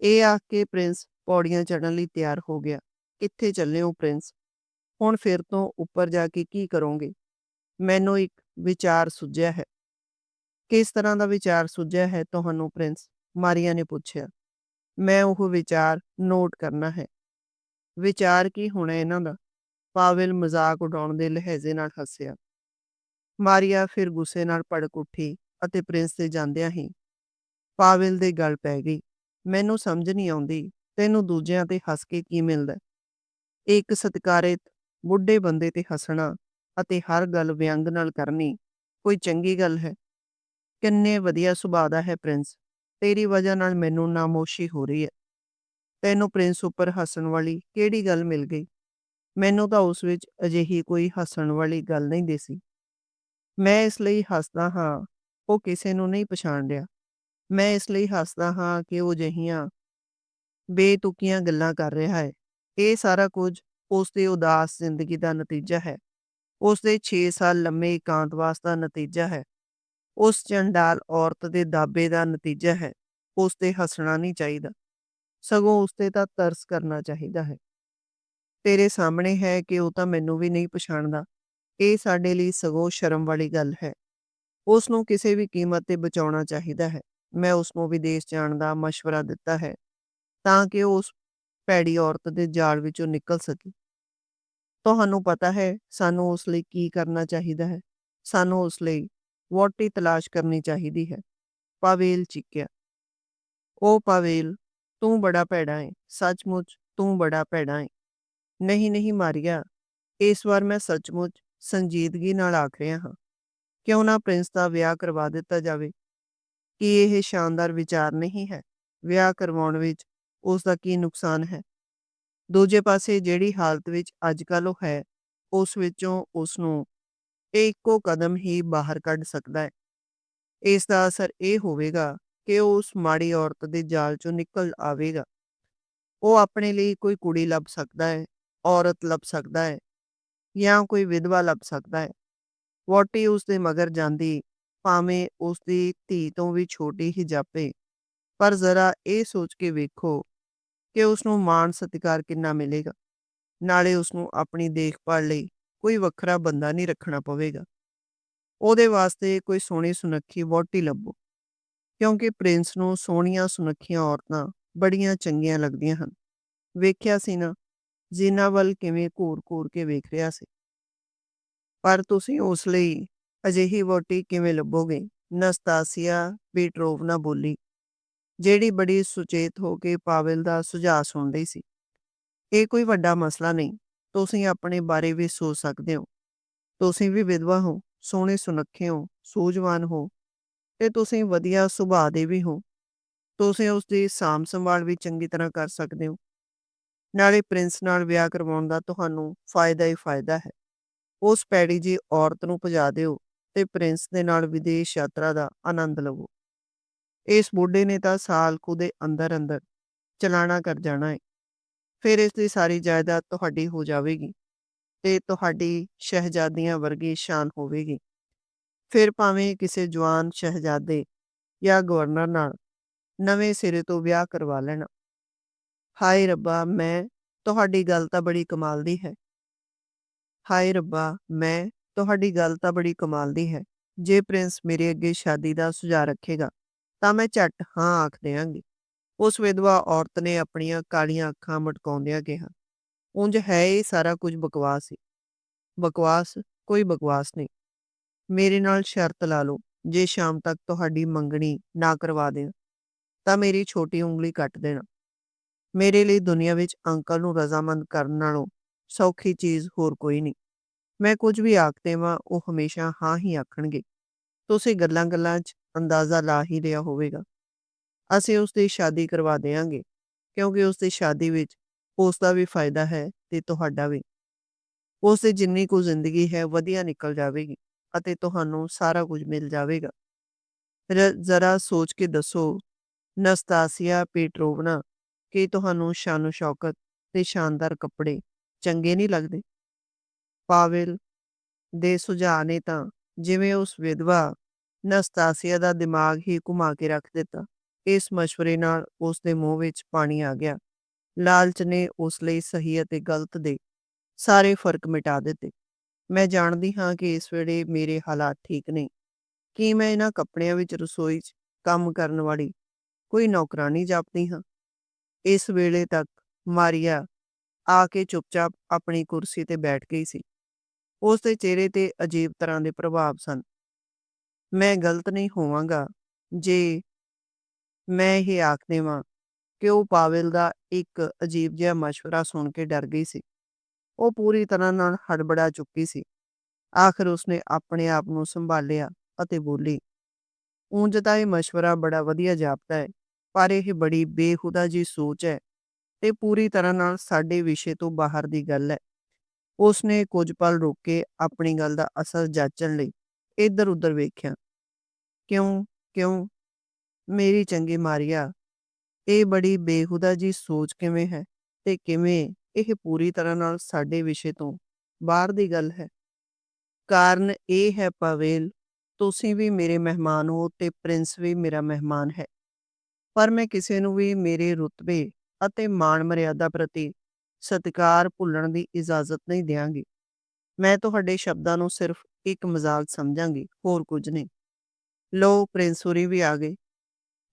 ਇਹ ਆਖ ਕੇ ਪ੍ਰਿੰਸ ਪੌੜੀਆਂ ਚੜ੍ਹਨ ਲਈ ਤਿਆਰ ਹੋ ਗਿਆ। ਕਿੱਥੇ ਚੱਲੇ ਹੋ ਪ੍ਰਿੰਸ? ਹੁਣ ਫਿਰ ਤੋਂ ਉੱਪਰ ਜਾ ਕੇ ਕੀ ਕਰੋਗੇ? ਮੈਨੂੰ ਇੱਕ ਵਿਚਾਰ ਸੁੱਝਿਆ ਹੈ। ਕਿਸ ਤਰ੍ਹਾਂ ਦਾ ਵਿਚਾਰ ਸੁੱਝਿਆ ਹੈ ਤੁਹਾਨੂੰ ਪ੍ਰਿੰਸ? ਮਾਰੀਆ ਨੇ ਪੁੱਛਿਆ। ਮੈਂ ਉਹ ਵਿਚਾਰ ਨੋਟ ਕਰਨਾ ਹੈ। ਵਿਚਾਰ ਕੀ ਹੋਣਾ ਇਹਨਾਂ ਦਾ? ਪਾਵਲ ਮਜ਼ਾਕ ਉਡਾਉਣ ਦੇ ਲਹਿਜੇ ਨਾਲ ਹੱਸਿਆ। ਮਾਰੀਆ ਫਿਰ ਗੁੱਸੇ ਨਾਲ ਭੜਕ ਉੱਠੀ ਅਤੇ ਪ੍ਰਿੰਸ ਦੇ ਜਾਂਦਿਆਂ ਹੀ ਪਾਵਲ ਦੇ ਗਲ ਪੈ ਗਈ। ਮੈਨੂੰ ਸਮਝ ਨਹੀਂ ਆਉਂਦੀ, ਤੈਨੂੰ ਦੂਜਿਆਂ ਤੇ ਹੱਸ ਕੇ ਕੀ ਮਿਲਦਾ? ਇੱਕ ਸਤਿਕਾਰਿਤ ਬੁੱਢੇ ਬੰਦੇ ਤੇ ਹੱਸਣਾ ਅਤੇ ਹਰ ਗੱਲ ਵਿਅੰਗ ਨਾਲ ਕਰਨੀ ਕੋਈ ਚੰਗੀ ਗੱਲ ਹੈ? ਕਿੰਨੇ ਵਧੀਆ ਸੁਭਾਅ ਦਾ ਹੈ ਪ੍ਰਿੰਸ। ਤੇਰੀ ਵਜ੍ਹਾ ਨਾਲ ਮੈਨੂੰ ਨਾਮੋਸ਼ੀ ਹੋ ਰਹੀ ਹੈ। ਤੈਨੂੰ ਪ੍ਰਿੰਸ ਉੱਪਰ ਹੱਸਣ ਵਾਲੀ ਕਿਹੜੀ ਗੱਲ ਮਿਲ ਗਈ? ਮੈਨੂੰ ਤਾਂ ਉਸ ਵਿੱਚ ਅਜਿਹੀ ਕੋਈ ਹੱਸਣ ਵਾਲੀ ਗੱਲ ਨਹੀਂ ਦਿਸੀ। ਮੈਂ ਇਸ ਲਈ ਹੱਸਦਾ ਹਾਂ, ਉਹ ਕਿਸੇ ਨੂੰ ਨਹੀਂ ਪਛਾਣ ਰਿਹਾ। ਮੈਂ ਇਸ ਲਈ ਹੱਸਦਾ ਹਾਂ ਕਿ ਉਹ ਜਿਹੀਆਂ ਬੇਤੁਕੀਆਂ ਗੱਲਾਂ ਕਰ ਰਿਹਾ ਹੈ। ਇਹ ਸਾਰਾ ਕੁਝ ਉਸ ਦੀ ਉਦਾਸ ਜ਼ਿੰਦਗੀ ਦਾ ਨਤੀਜਾ ਹੈ। ਉਸ ਦੇ 6 ਸਾਲ ਲੰਮੇ ਇਕਾਂਤਵਾਸ ਦਾ ਨਤੀਜਾ ਹੈ। ਉਸ ਚੰਡਾਲ ਔਰਤ ਦੇ ਦਾਬੇ ਦਾ ਨਤੀਜਾ ਹੈ। ਉਸ ਤੇ ਹੱਸਣਾ ਨਹੀਂ ਚਾਹੀਦਾ, ਸਗੋਂ ਉਸ ਤੇ ਤਾਂ ਤਰਸ ਕਰਨਾ ਚਾਹੀਦਾ ਹੈ। ਤੇਰੇ ਸਾਹਮਣੇ ਹੈ ਕਿ ਉਹ ਤਾਂ ਮੈਨੂੰ ਵੀ ਨਹੀਂ ਪਛਾਣਦਾ। ਇਹ ਸਾਡੇ ਲਈ ਸਗੋਂ ਸ਼ਰਮ ਵਾਲੀ ਗੱਲ ਹੈ। ਉਸ ਨੂੰ ਕਿਸੇ ਵੀ ਕੀਮਤ ਤੇ ਬਚਾਉਣਾ ਚਾਹੀਦਾ ਹੈ। ਮੈਂ ਉਸ ਨੂੰ ਵਿਦੇਸ਼ ਜਾਣ ਦਾ ਮਸ਼ਵਰਾ ਦਿੱਤਾ ਹੈ ਤਾਂ ਕਿ ਉਹ ਉਸ ਭੈੜੀ ਔਰਤ ਦੇ ਜਾਲ ਵਿੱਚੋਂ ਨਿਕਲ ਸਕੇ। ਤੁਹਾਨੂੰ ਪਤਾ ਹੈ ਸਾਨੂੰ ਉਸ ਲਈ ਕੀ ਕਰਨਾ ਚਾਹੀਦਾ ਹੈ। ਸਾਨੂੰ ਉਸ ਲਈ ਵਹੁਟੀ ਤਲਾਸ਼ ਕਰਨੀ ਚਾਹੀਦੀ ਹੈ। ਪਾਵੇਲ ਚਿੱਕਿਆ। ਉਹ ਪਾਵੇਲ, ਤੂੰ ਬੜਾ ਭੈੜਾ ਹੈ ਸੱਚਮੁੱਚ ਤੂੰ ਬੜਾ ਭੈੜਾ ਹੈ ਨਹੀਂ ਨਹੀਂ ਮਾਰੀਆ। ਇਸ ਵਾਰ ਮੈਂ ਸੱਚਮੁੱਚ ਸੰਜੀਦਗੀ ਨਾਲ ਆਖ ਰਿਹਾ ਹਾਂ। ਕਿਉਂ ਨਾ ਪ੍ਰਿੰਸ ਦਾ ਵਿਆਹ ਕਰਵਾ ਦਿੱਤਾ ਜਾਵੇ। ਕੀ ਇਹ ਸ਼ਾਨਦਾਰ ਵਿਚਾਰ ਨਹੀਂ ਹੈ? ਵਿਆਹ ਕਰਵਾਉਣ ਵਿੱਚ ਉਸ ਦਾ ਕੀ ਨੁਕਸਾਨ ਹੈ? ਦੂਜੇ ਪਾਸੇ ਜਿਹੜੀ ਹਾਲਤ ਵਿੱਚ ਅੱਜ ਕੱਲ ਉਹ ਹੈ, ਉਸ ਵਿੱਚੋਂ ਉਸ ਨੂੰ ਇਹ ਇੱਕੋ ਕਦਮ ਹੀ ਬਾਹਰ ਕੱਢ ਸਕਦਾ ਹੈ। ਇਸ ਦਾ ਅਸਰ ਇਹ ਹੋਵੇਗਾ ਕਿ ਉਹ ਉਸ ਮਾੜੀ ਔਰਤ ਦੇ ਜਾਲ ਚੋਂ ਨਿਕਲ ਆਵੇਗਾ। ਉਹ ਆਪਣੇ ਲਈ ਕੋਈ ਕੁੜੀ ਲੱਭ ਸਕਦਾ ਹੈ, ਔਰਤ ਲੱਭ ਸਕਦਾ ਹੈ ਜਾਂ ਕੋਈ ਵਿਧਵਾ ਲੱਭ ਸਕਦਾ ਹੈ। ਵੋਟੀ ਉਸ ਦੇ ਮਗਰ ਜਾਂਦੀ, ਭਾਵੇਂ ਉਸ ਦੀ ਧੀ ਤੋਂ ਵੀ ਛੋਟੀ ਹੀ ਜਾਪੇ, ਪਰ ਜ਼ਰਾ ਇਹ ਸੋਚ ਕੇ ਵੇਖੋ ਕਿ ਉਸ ਨੂੰ ਮਾਣ ਸਤਿਕਾਰ ਕਿੰਨਾ ਮਿਲੇਗਾ? ਨਾਲੇ ਉਸ ਨੂੰ ਆਪਣੀ ਦੇਖਭਾਲ ਲਈ ਕੋਈ ਵੱਖਰਾ ਬੰਦਾ ਨਹੀਂ ਰੱਖਣਾ ਪਵੇਗਾ। ਉਹਦੇ ਵਾਸਤੇ ਕੋਈ ਸੋਹਣੀ ਸੁਨੱਖੀ ਵਹੁਟੀ ਲੱਭੋ। ਕਿਉਂਕਿ ਪ੍ਰਿੰਸ ਨੂੰ ਸੋਹਣੀਆਂ ਸੁਨੱਖੀਆਂ ਔਰਤਾਂ ਬੜੀਆਂ ਚੰਗੀਆਂ ਲੱਗਦੀਆਂ ਹਨ। ਵੇਖਿਆ ਸੀ ਨਾ, ਜਿਨ੍ਹਾਂ ਵੱਲ ਕਿਵੇਂ ਘੂਰ-ਘੂਰ ਕੇ ਵੇਖ ਰਿਹਾ ਸੀ। ਪਰ ਤੁਸੀਂ ਉਸ ਲਈ ਅਜਿਹੀ ਵੋਟੀ ਕਿਵੇਂ ਲੱਭੋਗੇ? ਨਸਤਾਸੀਆ ਪੀਟਰੋਵਨਾ ਬੋਲੀ। ਜਿਹੜੀ ਬੜੀ ਸੁਚੇਤ ਹੋ ਕੇ ਪਾਵਲ ਦਾ ਸੁਝਾਅ ਸੁਣ ਰਹੀ ਸੀ। ਇਹ ਕੋਈ ਵੱਡਾ ਮਸਲਾ ਨਹੀਂ, ਤੁਸੀਂ ਆਪਣੇ ਬਾਰੇ ਵੀ ਸੋਚ ਸਕਦੇ ਹੋ। ਤੁਸੀਂ ਵੀ ਵਿਧਵਾ ਹੋ, ਸੋਹਣੇ ਸੁਨੱਖੇ ਹੋ, ਸੂਝਵਾਨ ਹੋ ਤੇ ਤੁਸੀਂ ਵਧੀਆ ਸੁਭਾਅ ਦੇ ਵੀ ਹੋ। ਤੁਸੀਂ ਉਸ ਦੀ ਸਾਂਭ ਸੰਭਾਲ ਵੀ ਚੰਗੀ ਤਰ੍ਹਾਂ ਕਰ ਸਕਦੇ ਹੋ। ਨਾਲੇ ਪ੍ਰਿੰਸ ਨਾਲ ਵਿਆਹ ਕਰਵਾਉਣ ਦਾ ਤੁਹਾਨੂੰ ਫਾਇਦਾ ਹੀ ਫਾਇਦਾ ਹੈ। ਉਸ ਪੈੜੀ ਜੀ ਔਰਤ ਨੂੰ ਭਜਾ ਦਿਓ ਤੇ ਪ੍ਰਿੰਸ ਦੇ ਨਾਲ ਵਿਦੇਸ਼ ਯਾਤਰਾ ਦਾ ਆਨੰਦ ਲਵੋ। ਇਸ ਬੁੱਢੇ ਨੇ ਤਾਂ ਸਾਲ ਕੁ ਦੇ ਅੰਦਰ ਅੰਦਰ ਚਲਾਣਾ ਕਰ ਜਾਣਾ ਹੈ ਫਿਰ ਇਸ ਦੀ ਸਾਰੀ ਜਾਇਦਾਦ ਤੁਹਾਡੀ ਹੋ ਜਾਵੇਗੀ ਤੇ ਤੁਹਾਡੀ ਸ਼ਹਿਜ਼ਾਦੀਆਂ ਵਰਗੀ ਸ਼ਾਨ ਹੋਵੇਗੀ। ਫਿਰ ਭਾਵੇਂ ਕਿਸੇ ਜਵਾਨ ਸ਼ਹਿਜ਼ਾਦੇ ਜਾਂ ਗਵਰਨਰ ਨਾਲ ਨਵੇਂ ਸਿਰੇ ਤੋਂ ਵਿਆਹ ਕਰਵਾ ਲੈਣਾ। ਹਾਏ ਰੱਬਾ, ਮੈਂ ਤੁਹਾਡੀ ਗੱਲ ਤਾਂ ਬੜੀ ਕਮਾਲ ਦੀ ਹੈ। ਹਾਏ ਰੱਬਾ, ਮੈਂ ਤੁਹਾਡੀ ਗੱਲ ਤਾਂ ਬੜੀ ਕਮਾਲ ਦੀ ਹੈ। ਜੇ ਪ੍ਰਿੰਸ ਮੇਰੇ ਅੱਗੇ ਸ਼ਾਦੀ ਦਾ ਸੁਝਾਅ ਰੱਖੇਗਾ ਤਾਂ ਮੈਂ ਝੱਟ ਹਾਂ ਆਖ ਦਿਆਂਗੀ ਉਸ ਵਿਧਵਾ ਔਰਤ ਨੇ ਆਪਣੀਆਂ ਕਾਲੀਆਂ ਅੱਖਾਂ ਮਟਕਾਉਂਦਿਆਂ ਕਿਹਾ, ਉਂਝ ਹੈ ਇਹ ਸਾਰਾ ਕੁਝ ਬਕਵਾਸ ਸੀ ਬਕਵਾਸ? ਕੋਈ ਬਕਵਾਸ ਨਹੀਂ। ਮੇਰੇ ਨਾਲ ਸ਼ਰਤ ਲਾ ਲਓ, ਜੇ ਸ਼ਾਮ ਤੱਕ ਤੁਹਾਡੀ ਮੰਗਣੀ ਨਾ ਕਰਵਾ ਦੇਣ, ਤਾਂ ਮੇਰੀ ਛੋਟੀ ਉਂਗਲੀ ਕੱਟ ਦੇਣਾ। ਮੇਰੇ ਲਈ ਦੁਨੀਆ ਵਿੱਚ ਅੰਕਲ ਨੂੰ ਰਜ਼ਾਮੰਦ ਕਰਨ ਨਾਲੋਂ ਸੌਖੀ ਚੀਜ਼ ਹੋਰ ਕੋਈ ਨਹੀਂ। ਮੈਂ ਕੁਝ ਵੀ ਆਖ ਦੇਵਾਂ, ਉਹ ਹਮੇਸ਼ਾ ਹਾਂ ਹੀ ਆਖਣਗੇ। ਤੁਸੀਂ ਗੱਲਾਂ-ਗੱਲਾਂ 'ਚ ਅੰਦਾਜ਼ਾ ਲਾ ਹੀ ਲਿਆ ਹੋਵੇਗਾ। ਅਸੀਂ ਉਸ ਦੀ ਸ਼ਾਦੀ ਕਰਵਾ ਦੇਵਾਂਗੇ, ਕਿਉਂਕਿ ਉਸ ਦੀ ਸ਼ਾਦੀ ਵਿੱਚ ਉਸ ਦਾ ਵੀ ਫਾਇਦਾ ਹੈ ਤੇ ਤੁਹਾਡਾ ਵੀ। ਉਸ ਦੀ ਜਿੰਨੀ ਕੁ ਜ਼ਿੰਦਗੀ ਹੈ, ਵਧੀਆ ਨਿਕਲ ਜਾਵੇਗੀ ਅਤੇ ਤੁਹਾਨੂੰ ਸਾਰਾ ਕੁਝ ਮਿਲ ਜਾਵੇਗਾ। ਜ਼ਰਾ ਸੋਚ ਕੇ ਦੱਸੋ, ਨਸਤਾਸੀਆ ਪੀਟਰੋਵਨਾ ਕਿ ਤੁਹਾਨੂੰ ਸ਼ਾਨੋ ਸ਼ੌਕਤ ਤੇ ਸ਼ਾਨਦਾਰ ਕੱਪੜੇ ਚੰਗੇ ਨਹੀਂ ਲੱਗਦੇ? ਪਾਵਲ ਦੇ ਸੁਝਾਅ ਨੇ ਤਾਂ ਜਿਵੇਂ ਉਸ ਵਿਧਵਾ ਨਸਤਾਸੀਆ ਦਾ ਦਿਮਾਗ ਹੀ ਘੁਮਾ ਕੇ ਰੱਖ ਦਿੱਤਾ। ਇਸ مشਵਰੇ ਨਾਲ ਉਸ ਦੇ ਮੂੰਹ ਵਿੱਚ ਪਾਣੀ ਆ ਗਿਆ। ਲਾਲਚ ਨੇ ਉਸ ਲਈ ਸਹੀ ਅਤੇ ਗਲਤ ਦੇ ਸਾਰੇ ਫ਼ਰਕ ਮਿਟਾ ਦਿੱਤੇ। ਮੈਂ ਜਾਣਦੀ ਹਾਂ ਕਿ ਇਸ ਵੇਲੇ ਮੇਰੇ ਹਾਲਾਤ ਠੀਕ ਨਹੀਂ ਕੀ ਮੈਂ ਇਹਨਾਂ ਕੱਪੜਿਆਂ ਵਿੱਚ ਰਸੋਈ 'ਚ ਕੰਮ ਕਰਨ ਵਾਲੀ ਕੋਈ ਨੌਕਰਾਨੀ ਜਾਪਦੀ ਹਾਂ? ਇਸ ਵੇਲੇ ਤੱਕ ਮਾਰੀਆ ਆ ਕੇ ਚੁੱਪਚਾਪ ਆਪਣੀ ਕੁਰਸੀ ਤੇ ਬੈਠ ਗਈ ਸੀ। ਉਸ ਦੇ ਚਿਹਰੇ ਤੇ ਅਜੀਬ ਤਰ੍ਹਾਂ ਦੇ ਪ੍ਰਭਾਵ ਸਨ। ਮੈਂ ਗਲਤ ਨਹੀਂ ਹੋਵਾਂਗਾ। ਜੇ ਮੈਂ ਇਹ ਆਖ ਦੇਵਾਂ ਕਿ ਉਹ ਪਾਵਲ ਦਾ ਇੱਕ ਅਜੀਬ ਜਿਹਾ ਮਸ਼ਵਰਾ ਸੁਣ ਕੇ ਡਰ ਗਈ ਸੀ। ਉਹ ਪੂਰੀ ਤਰ੍ਹਾਂ ਨਾਲ ਹੜਬੜਾ ਚੁੱਕੀ ਸੀ। ਆਖਰ ਉਸਨੇ ਆਪਣੇ ਆਪ ਨੂੰ ਸੰਭਾਲਿਆ ਅਤੇ ਬੋਲੀ, ਉਂਝ ਤਾਂ ਇਹ ਮਸ਼ਵਰਾ ਬੜਾ ਵਧੀਆ ਜਾਪਦਾ ਹੈ ਪਰ ਇਹ ਬੜੀ ਬੇਹੁਦਾ ਜੀ ਸੋਚ ਹੈ ਤੇ ਪੂਰੀ ਤਰ੍ਹਾਂ ਨਾਲ ਸਾਡੇ ਵਿਸ਼ੇ ਤੋਂ ਬਾਹਰ ਦੀ ਗੱਲ ਹੈ ਉਸਨੇ ਕੁਝ ਪਲ ਰੁਕ ਕੇ ਆਪਣੀ ਗੱਲ ਦਾ ਅਸਰ ਜਾਂਚਣ ਲਈ ਇੱਧਰ ਉੱਧਰ ਵੇਖਿਆ। ਕਿਉਂ ਕਿਉਂ? ਮੇਰੀ ਚੰਗੀ ਮਾਰੀਆ, ਇਹ ਬੜੀ ਬੇਹੂਦਾ ਜੀ ਸੋਚ ਕਿਵੇਂ ਹੈ ਤੇ ਕਿਵੇਂ ਇਹ ਪੂਰੀ ਤਰ੍ਹਾਂ ਨਾਲ ਸਾਡੇ ਵਿਸ਼ੇ ਤੋਂ ਬਾਹਰ ਦੀ ਗੱਲ ਹੈ? ਕਾਰਨ ਇਹ ਹੈ ਪਵੇਲ, ਤੁਸੀਂ ਵੀ ਮੇਰੇ ਮਹਿਮਾਨ ਹੋ ਤੇ ਪ੍ਰਿੰਸ ਵੀ ਮੇਰਾ ਮਹਿਮਾਨ ਹੈ। ਪਰ ਮੈਂ ਕਿਸੇ ਨੂੰ ਵੀ ਮੇਰੇ ਰੁਤਬੇ ਅਤੇ ਮਾਣ ਮਰਿਆਦਾ ਪ੍ਰਤੀ ਸਤਿਕਾਰ ਭੁੱਲਣ ਦੀ ਇਜਾਜ਼ਤ ਨਹੀਂ ਦਿਆਂਗੀ। ਮੈਂ ਤੁਹਾਡੇ ਸ਼ਬਦਾਂ ਨੂੰ ਸਿਰਫ ਇੱਕ ਮਜ਼ਾਕ ਸਮਝਾਂਗੀ, ਹੋਰ ਕੁਝ ਨਹੀਂ। ਲਓ ਪ੍ਰਿੰਸ ਹੋਰੀ ਵੀ ਆ ਗਏ।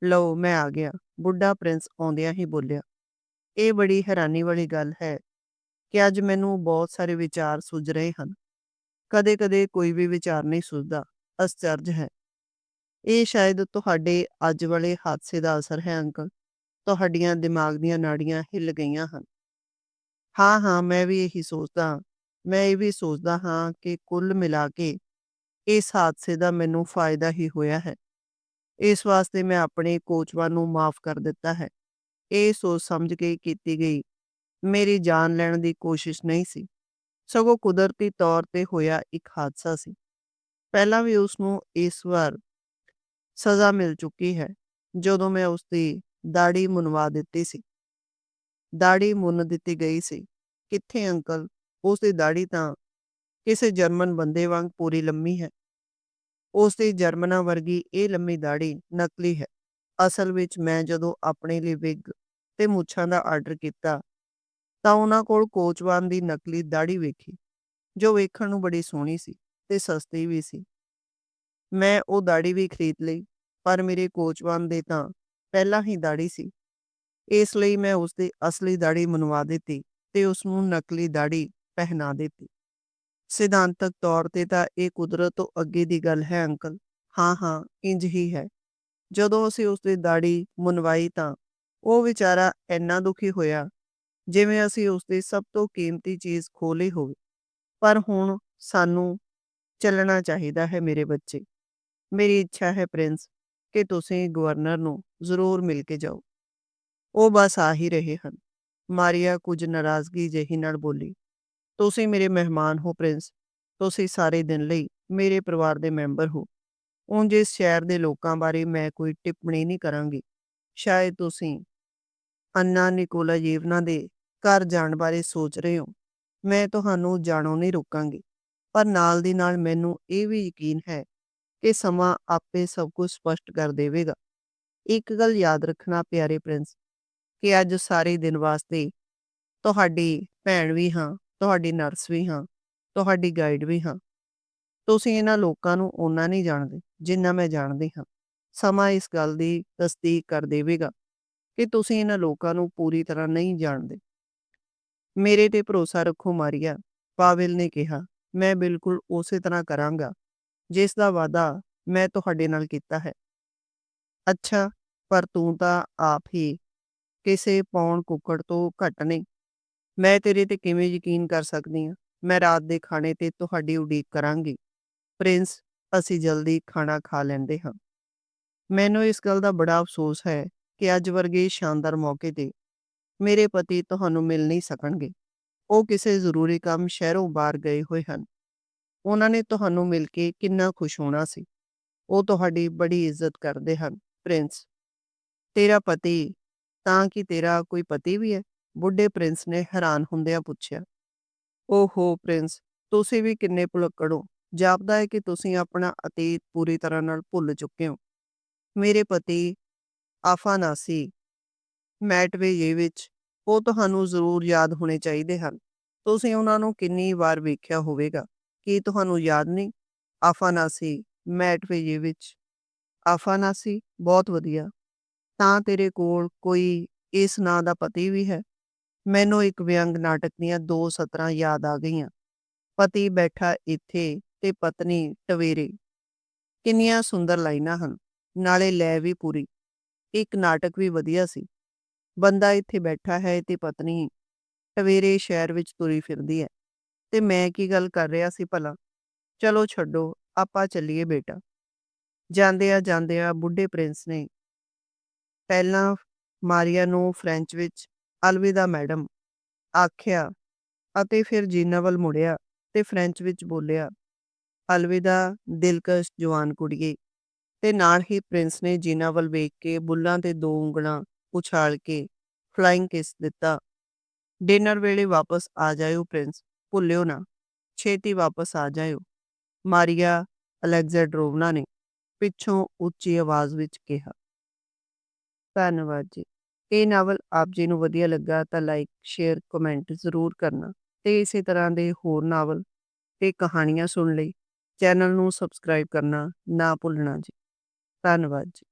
ਲਓ ਮੈਂ ਆ ਗਿਆ। ਬੁੱਢਾ ਪ੍ਰਿੰਸ ਆਉਂਦਿਆਂ ਹੀ ਬੋਲਿਆ, ਇਹ ਬੜੀ ਹੈਰਾਨੀ ਵਾਲੀ ਗੱਲ ਹੈ ਕਿ ਅੱਜ ਮੈਨੂੰ ਬਹੁਤ ਸਾਰੇ ਵਿਚਾਰ ਸੁੱਜ ਰਹੇ ਹਨ। ਕਦੇ-ਕਦੇ ਕੋਈ ਵੀ ਵਿਚਾਰ ਨਹੀਂ ਸੁੱਝਦਾ, ਅਸਚਰਜ ਹੈ। ਇਹ ਸ਼ਾਇਦ ਤੁਹਾਡੇ ਅੱਜ ਵਾਲੇ ਹਾਦਸੇ ਦਾ ਅਸਰ ਹੈ ਅੰਕਲ। ਤੁਹਾਡੀਆਂ ਦਿਮਾਗ ਦੀਆਂ ਨਾੜੀਆਂ ਹਿੱਲ ਗਈਆਂ ਹਨ। ਹਾਂ ਹਾਂ, ਮੈਂ ਵੀ ਇਹੀ ਸੋਚਦਾ ਹਾਂ। ਮੈਂ ਇਹ ਵੀ ਸੋਚਦਾ ਹਾਂ ਕਿ ਕੁੱਲ ਮਿਲਾ ਕੇ ਇਸ ਹਾਦਸੇ ਦਾ ਮੈਨੂੰ ਫਾਇਦਾ ਹੀ ਹੋਇਆ ਹੈ। ਇਸ ਵਾਸਤੇ ਮੈਂ ਆਪਣੇ ਕੋਚਵਾਨ ਨੂੰ ਮਾਫ ਕਰ ਦਿੱਤਾ ਹੈ। ਇਹ ਸੋਚ ਸਮਝ ਕੇ ਕੀਤੀ ਗਈ। ਮੇਰੀ ਜਾਨ ਲੈਣ ਦੀ ਕੋਸ਼ਿਸ਼ ਨਹੀਂ ਸੀ। ਸਗੋਂ ਕੁਦਰਤੀ ਤੌਰ ਤੇ ਹੋਇਆ ਇੱਕ ਹਾਦਸਾ ਸੀ। ਪਹਿਲਾਂ ਵੀ ਉਸ ਨੂੰ ਇਸ ਵਾਰ ਸਜ਼ਾ ਮਿਲ ਚੁੱਕੀ ਹੈ, ਜਦੋਂ ਮੈਂ ਉਸ ਦੀ ਦਾੜੀ ਮੁਨਵਾ ਦਿੱਤੀ ਸੀ। ਦਾੜੀ ਮੁੰਨ ਦਿੱਤੀ ਗਈ ਸੀ। ਕਿੱਥੇ ਅੰਕਲ? ਉਸ ਦੀ ਦਾੜੀ ਤਾਂ ਕਿਸੇ ਜਰਮਨ ਬੰਦੇ ਵਾਂਗ ਪੂਰੀ ਲੰਮੀ ਹੈ। ਉਸ ਦੀ ਜਰਮਨਾਂ ਵਰਗੀ ਇਹ ਲੰਮੀ ਦਾੜੀ ਨਕਲੀ ਹੈ। ਅਸਲ ਵਿੱਚ ਮੈਂ ਜਦੋਂ ਆਪਣੇ ਲਈ ਵਿਗ ਤੇ ਮੁੱਛਾਂ ਦਾ ਆਰਡਰ ਕੀਤਾ, ਤਾਂ ਉਹਨਾਂ ਕੋਲ ਕੋਚਵਾਨ ਦੀ ਨਕਲੀ ਦਾੜੀ ਵੇਖੀ, ਜੋ ਵੇਖਣ ਨੂੰ ਬੜੀ ਸੋਹਣੀ ਸੀ ਤੇ ਸਸਤੀ ਵੀ ਸੀ। ਮੈਂ ਉਹ ਦਾੜੀ ਵੀ ਖਰੀਦ ਲਈ, ਪਰ ਮੇਰੇ ਕੋਚਵਾਨ ਦੇ ਤਾਂ ਪਹਿਲਾਂ ਹੀ ਦਾੜੀ ਸੀ। ਇਸ ਲਈ ਮੈਂ ਉਸ ਦੀ ਅਸਲੀ ਦਾੜੀ ਮਨਵਾ ਦਿੱਤੀ ਤੇ ਉਸ ਨੂੰ ਨਕਲੀ ਦਾੜੀ ਪਹਿਨਾ ਦਿੱਤੀ। ਸਿਧਾਂਤਕ ਤੌਰ ਤੇ ਤਾਂ ਇਹ ਕੁਦਰਤ ਤੋਂ ਅੱਗੇ ਦੀ ਗੱਲ ਹੈ, ਅੰਕਲ। ਹਾਂ ਹਾਂ ਇੰਜ ਹੀ ਹੈ। ਜਦੋਂ ਅਸੀਂ ਉਸ ਦੀ ਦਾੜੀ ਮੁਨਵਾਈ ਤਾਂ ਉਹ ਵਿਚਾਰਾ ਇੰਨਾ ਦੁਖੀ ਹੋਇਆ, ਜਿਵੇਂ ਅਸੀਂ ਉਸ ਦੀ ਸਭ ਤੋਂ ਕੀਮਤੀ ਚੀਜ਼ ਖੋਹ ਲਈ ਹੋਵੇ। ਪਰ ਹੁਣ ਸਾਨੂੰ ਚੱਲਣਾ ਚਾਹੀਦਾ ਹੈ ਮੇਰੇ ਬੱਚੇ। ਮੇਰੀ ਇੱਛਾ ਹੈ ਪ੍ਰਿੰਸ, ਕਿ ਤੁਸੀਂ ਗਵਰਨਰ ਨੂੰ ਜ਼ਰੂਰ ਮਿਲ ਕੇ ਜਾਓ। ਉਹ ਬਸ ਆ ਹੀ ਰਹੇ ਹਨ। ਮਾਰੀਆ ਕੁਝ ਨਾਰਾਜ਼ਗੀ ਜਿਹੀ ਨਾਲ ਬੋਲੀ ਤੁਸੀਂ ਮੇਰੇ ਮਹਿਮਾਨ ਹੋ, ਪ੍ਰਿੰਸ। ਤੁਸੀਂ ਸਾਰੇ ਦਿਨ ਲਈ ਮੇਰੇ ਪਰਿਵਾਰ ਦੇ ਮੈਂਬਰ ਹੋ। ਉਂਝ ਇਸ ਸ਼ਹਿਰ ਦੇ ਲੋਕਾਂ ਬਾਰੇ ਮੈਂ ਕੋਈ ਟਿੱਪਣੀ ਨਹੀਂ ਕਰਾਂਗੀ। ਸ਼ਾਇਦ ਤੁਸੀਂ ਅੰਨਾ ਨਿਕੋਲਾ ਨਿਕੋਲਾਯੇਵਨਾ ਦੇ ਘਰ ਜਾਣ ਬਾਰੇ ਸੋਚ ਰਹੇ ਹੋ। ਮੈਂ ਤੁਹਾਨੂੰ ਜਾਣੋਂ ਨਹੀਂ ਰੋਕਾਂਗੀ। ਪਰ ਨਾਲ ਦੀ ਨਾਲ ਮੈਨੂੰ ਇਹ ਵੀ ਯਕੀਨ ਹੈ ਕਿ ਸਮਾਂ ਆਪੇ ਸਭ ਕੁਝ ਸਪਸ਼ਟ ਕਰ ਦੇਵੇਗਾ। ਇੱਕ ਗੱਲ ਯਾਦ ਰੱਖਣਾ ਪਿਆਰੇ ਪ੍ਰਿੰਸ, ਕਿ ਅੱਜ ਸਾਰੇ ਦਿਨ ਵਾਸਤੇ ਤੁਹਾਡੀ ਭੈਣ ਵੀ ਹਾਂ। ਤੁਹਾਡੀ ਨਰਸ ਵੀ ਹਾਂ, ਤੁਹਾਡੀ ਗਾਈਡ ਵੀ ਹਾਂ। ਤੁਸੀਂ ਇਹਨਾਂ ਲੋਕਾਂ ਨੂੰ ਓਨਾ ਨਹੀਂ ਜਾਣਦੇ, ਜਿੰਨਾ ਮੈਂ ਜਾਣਦੀ ਹਾਂ। ਸਮਾਂ ਇਸ ਗੱਲ ਦੀ ਤਸਦੀਕ ਕਰ ਦੇਵੇਗਾ ਕਿ ਤੁਸੀਂ ਇਹਨਾਂ ਲੋਕਾਂ ਨੂੰ ਪੂਰੀ ਤਰ੍ਹਾਂ ਨਹੀਂ ਜਾਣਦੇ। ਮੇਰੇ ਤੇ ਭਰੋਸਾ ਰੱਖੋ ਮਾਰੀਆ, ਪਾਵਿਲ ਨੇ ਕਿਹਾ, ਮੈਂ ਬਿਲਕੁਲ ਉਸੇ ਤਰ੍ਹਾਂ ਕਰਾਂਗਾ, ਜਿਸ ਦਾ ਵਾਅਦਾ ਮੈਂ ਤੁਹਾਡੇ ਨਾਲ ਕੀਤਾ ਹੈ। ਅੱਛਾ, ਪਰ ਤੂੰ ਤਾਂ ਆਪ ਹੀ ਕਿਸੇ ਪੌਣ ਕੁੱਕੜ ਤੋਂ ਘੱਟ ਨਹੀਂ। ਮੈਂ ਤੇਰੇ ਤੇ ਕਿਵੇਂ ਯਕੀਨ ਕਰ ਸਕਦੀ ਹਾਂ? ਮੈਂ ਰਾਤ ਦੇ ਖਾਣੇ ਤੇ ਤੁਹਾਡੀ ਉਡੀਕ ਕਰਾਂਗੀ। ਪ੍ਰਿੰਸ, ਅਸੀਂ ਜਲਦੀ ਖਾਣਾ ਖਾ ਲੈਂਦੇ ਹਾਂ। ਮੈਨੂੰ ਇਸ ਗੱਲ ਦਾ ਬੜਾ ਅਫਸੋਸ ਹੈ ਕਿ ਅੱਜ ਵਰਗੇ ਸ਼ਾਨਦਾਰ ਮੌਕੇ ਤੇ ਮੇਰੇ ਪਤੀ ਤੁਹਾਨੂੰ ਮਿਲ ਨਹੀਂ ਸਕਣਗੇ। ਉਹ ਕਿਸੇ ਜ਼ਰੂਰੀ ਕੰਮ ਸ਼ਹਿਰੋਂ ਬਾਹਰ ਗਏ ਹੋਏ ਹਨ। ਉਹਨਾਂ ਨੇ ਤੁਹਾਨੂੰ ਮਿਲ ਕੇ ਕਿੰਨਾ ਖੁਸ਼ ਹੋਣਾ ਸੀ। ਉਹ ਤੁਹਾਡੀ ਬੜੀ ਇੱਜ਼ਤ ਕਰਦੇ ਹਨ, ਪ੍ਰਿੰਸ। ਤੇਰਾ ਪਤੀ, ਤਾਂ ਕਿ ਤੇਰਾ ਕੋਈ ਪਤੀ ਵੀ ਹੈ? ਬੁੱਢੇ ਪ੍ਰਿੰਸ ਨੇ ਹੈਰਾਨ ਹੁੰਦਿਆਂ ਪੁੱਛਿਆ, ਓਹੋ ਪ੍ਰਿੰਸ, ਤੁਸੀਂ ਵੀ ਕਿੰਨੇ ਭੁਲੱਕੜ ਹੋ। ਜਾਪਦਾ ਹੈ ਕਿ ਤੁਸੀਂ ਆਪਣਾ ਅਤੀਤ ਪੂਰੀ ਤਰ੍ਹਾਂ ਨਾਲ ਭੁੱਲ ਚੁੱਕੇ ਹੋ। ਮੇਰੇ ਪਤੀ ਆਫਾਨਾਸੀ ਵਿੱਚ ਉਹ ਤੁਹਾਨੂੰ ਜ਼ਰੂਰ ਯਾਦ ਹੋਣੇ ਚਾਹੀਦੇ ਹਨ। ਤੁਸੀਂ ਉਹਨਾਂ ਨੂੰ ਕਿੰਨੀ ਵਾਰ ਵੇਖਿਆ ਹੋਵੇਗਾ? ਕੀ ਤੁਹਾਨੂੰ ਯਾਦ ਨਹੀਂ? ਆਫਾਨਾਸੀ ਮੈਟਵੇਯੇਵਿਚ ਆਫਾਨਾਸੀ, ਬਹੁਤ ਵਧੀਆ। ਤਾਂ ਤੇਰੇ ਕੋਲ ਕੋਈ ਇਸ ਨਾਂ ਦਾ ਪਤੀ ਵੀ ਹੈ? ਮੈਨੂੰ ਇੱਕ ਵਿਅੰਗ ਨਾਟਕ ਦੀਆਂ ਦੋ ਸਤਰਾਂ ਯਾਦ ਆ ਗਈਆਂ। ਪਤੀ ਬੈਠਾ ਇੱਥੇ ਤੇ ਪਤਨੀ ਟਵੇਰੇ। ਕਿੰਨੀਆਂ ਸੁੰਦਰ ਲਾਈਨਾਂ ਹਨ, ਨਾਲੇ ਲੈ ਵੀ ਪੂਰੀ। ਇੱਕ ਨਾਟਕ ਵੀ ਵਧੀਆ ਸੀ। ਬੰਦਾ ਇੱਥੇ ਬੈਠਾ ਹੈ ਤੇ ਪਤਨੀ ਟਵੇਰੇ ਸ਼ਹਿਰ ਵਿੱਚ ਤੁਰੀ ਫਿਰਦੀ ਹੈ। ਤੇ ਮੈਂ ਕੀ ਗੱਲ ਕਰ ਰਿਹਾ ਸੀ ਭਲਾ? ਚਲੋ ਛੱਡੋ, ਆਪਾਂ ਚੱਲੀਏ ਬੇਟਾ। ਜਾਂਦਿਆਂ ਜਾਂਦਿਆਂ ਬੁੱਢੇ ਪ੍ਰਿੰਸ ਨੇ ਪਹਿਲਾਂ ਮਾਰੀਆ ਨੂੰ ਫ੍ਰੈਂਚ ਵਿੱਚ ਅਲਵਿਦਾ ਮੈਡਮ, ਆਖਿਆ ਅਤੇ ਫਿਰ ਜੀਨਾ ਵੱਲ ਮੁੜਿਆ ਤੇ ਫ੍ਰੈਂਚ ਵਿੱਚ ਬੋਲਿਆ, ਅਲਵਿਦਾ, ਦਿਲਕਸ਼ ਜਵਾਨ ਕੁੜੀਏ। ਤੇ ਨਾਲ ਹੀ ਪ੍ਰਿੰਸ ਨੇ ਜੀਨਾ ਵੱਲ ਵੇਖ ਕੇ ਬੁੱਲਾਂ ਤੇ ਦੋ ਉਂਗਲਾਂ ਉਛਾਲ ਕੇ ਫਲਾਈਂਗ ਕਿਸ ਦਿੱਤਾ। ਡਿਨਰ ਵੇਲੇ ਵਾਪਸ ਆ ਜਾਇਓ ਪ੍ਰਿੰਸ, ਭੁੱਲਿਓ ਨਾ। ਛੇਤੀ ਵਾਪਸ ਆ ਜਾਇਓ। ਮਾਰੀਆ ਅਲੈਗਜ਼ੈਂਡਰੋਵਨਾ ਨੇ ਪਿੱਛੋਂ ਉੱਚੀ ਆਵਾਜ਼ ਵਿੱਚ ਕਿਹਾ। ਧੰਨਵਾਦ ਜੀ। ਇਹ ਨਾਵਲ ਆਪ ਜੀ ਨੂੰ ਵਧੀਆ ਲੱਗਾ ਤਾਂ ਲਾਈਕ ਸ਼ੇਅਰ ਕਮੈਂਟ ਜ਼ਰੂਰ ਕਰਨਾ ਤੇ ਇਸੇ ਤਰ੍ਹਾਂ ਦੇ ਹੋਰ ਨਾਵਲ ਤੇ ਕਹਾਣੀਆਂ ਸੁਣ ਲਈ ਚੈਨਲ ਨੂੰ ਸਬਸਕ੍ਰਾਈਬ ਕਰਨਾ ਨਾ ਭੁੱਲਣਾ ਜੀ। ਧੰਨਵਾਦ ਜੀ।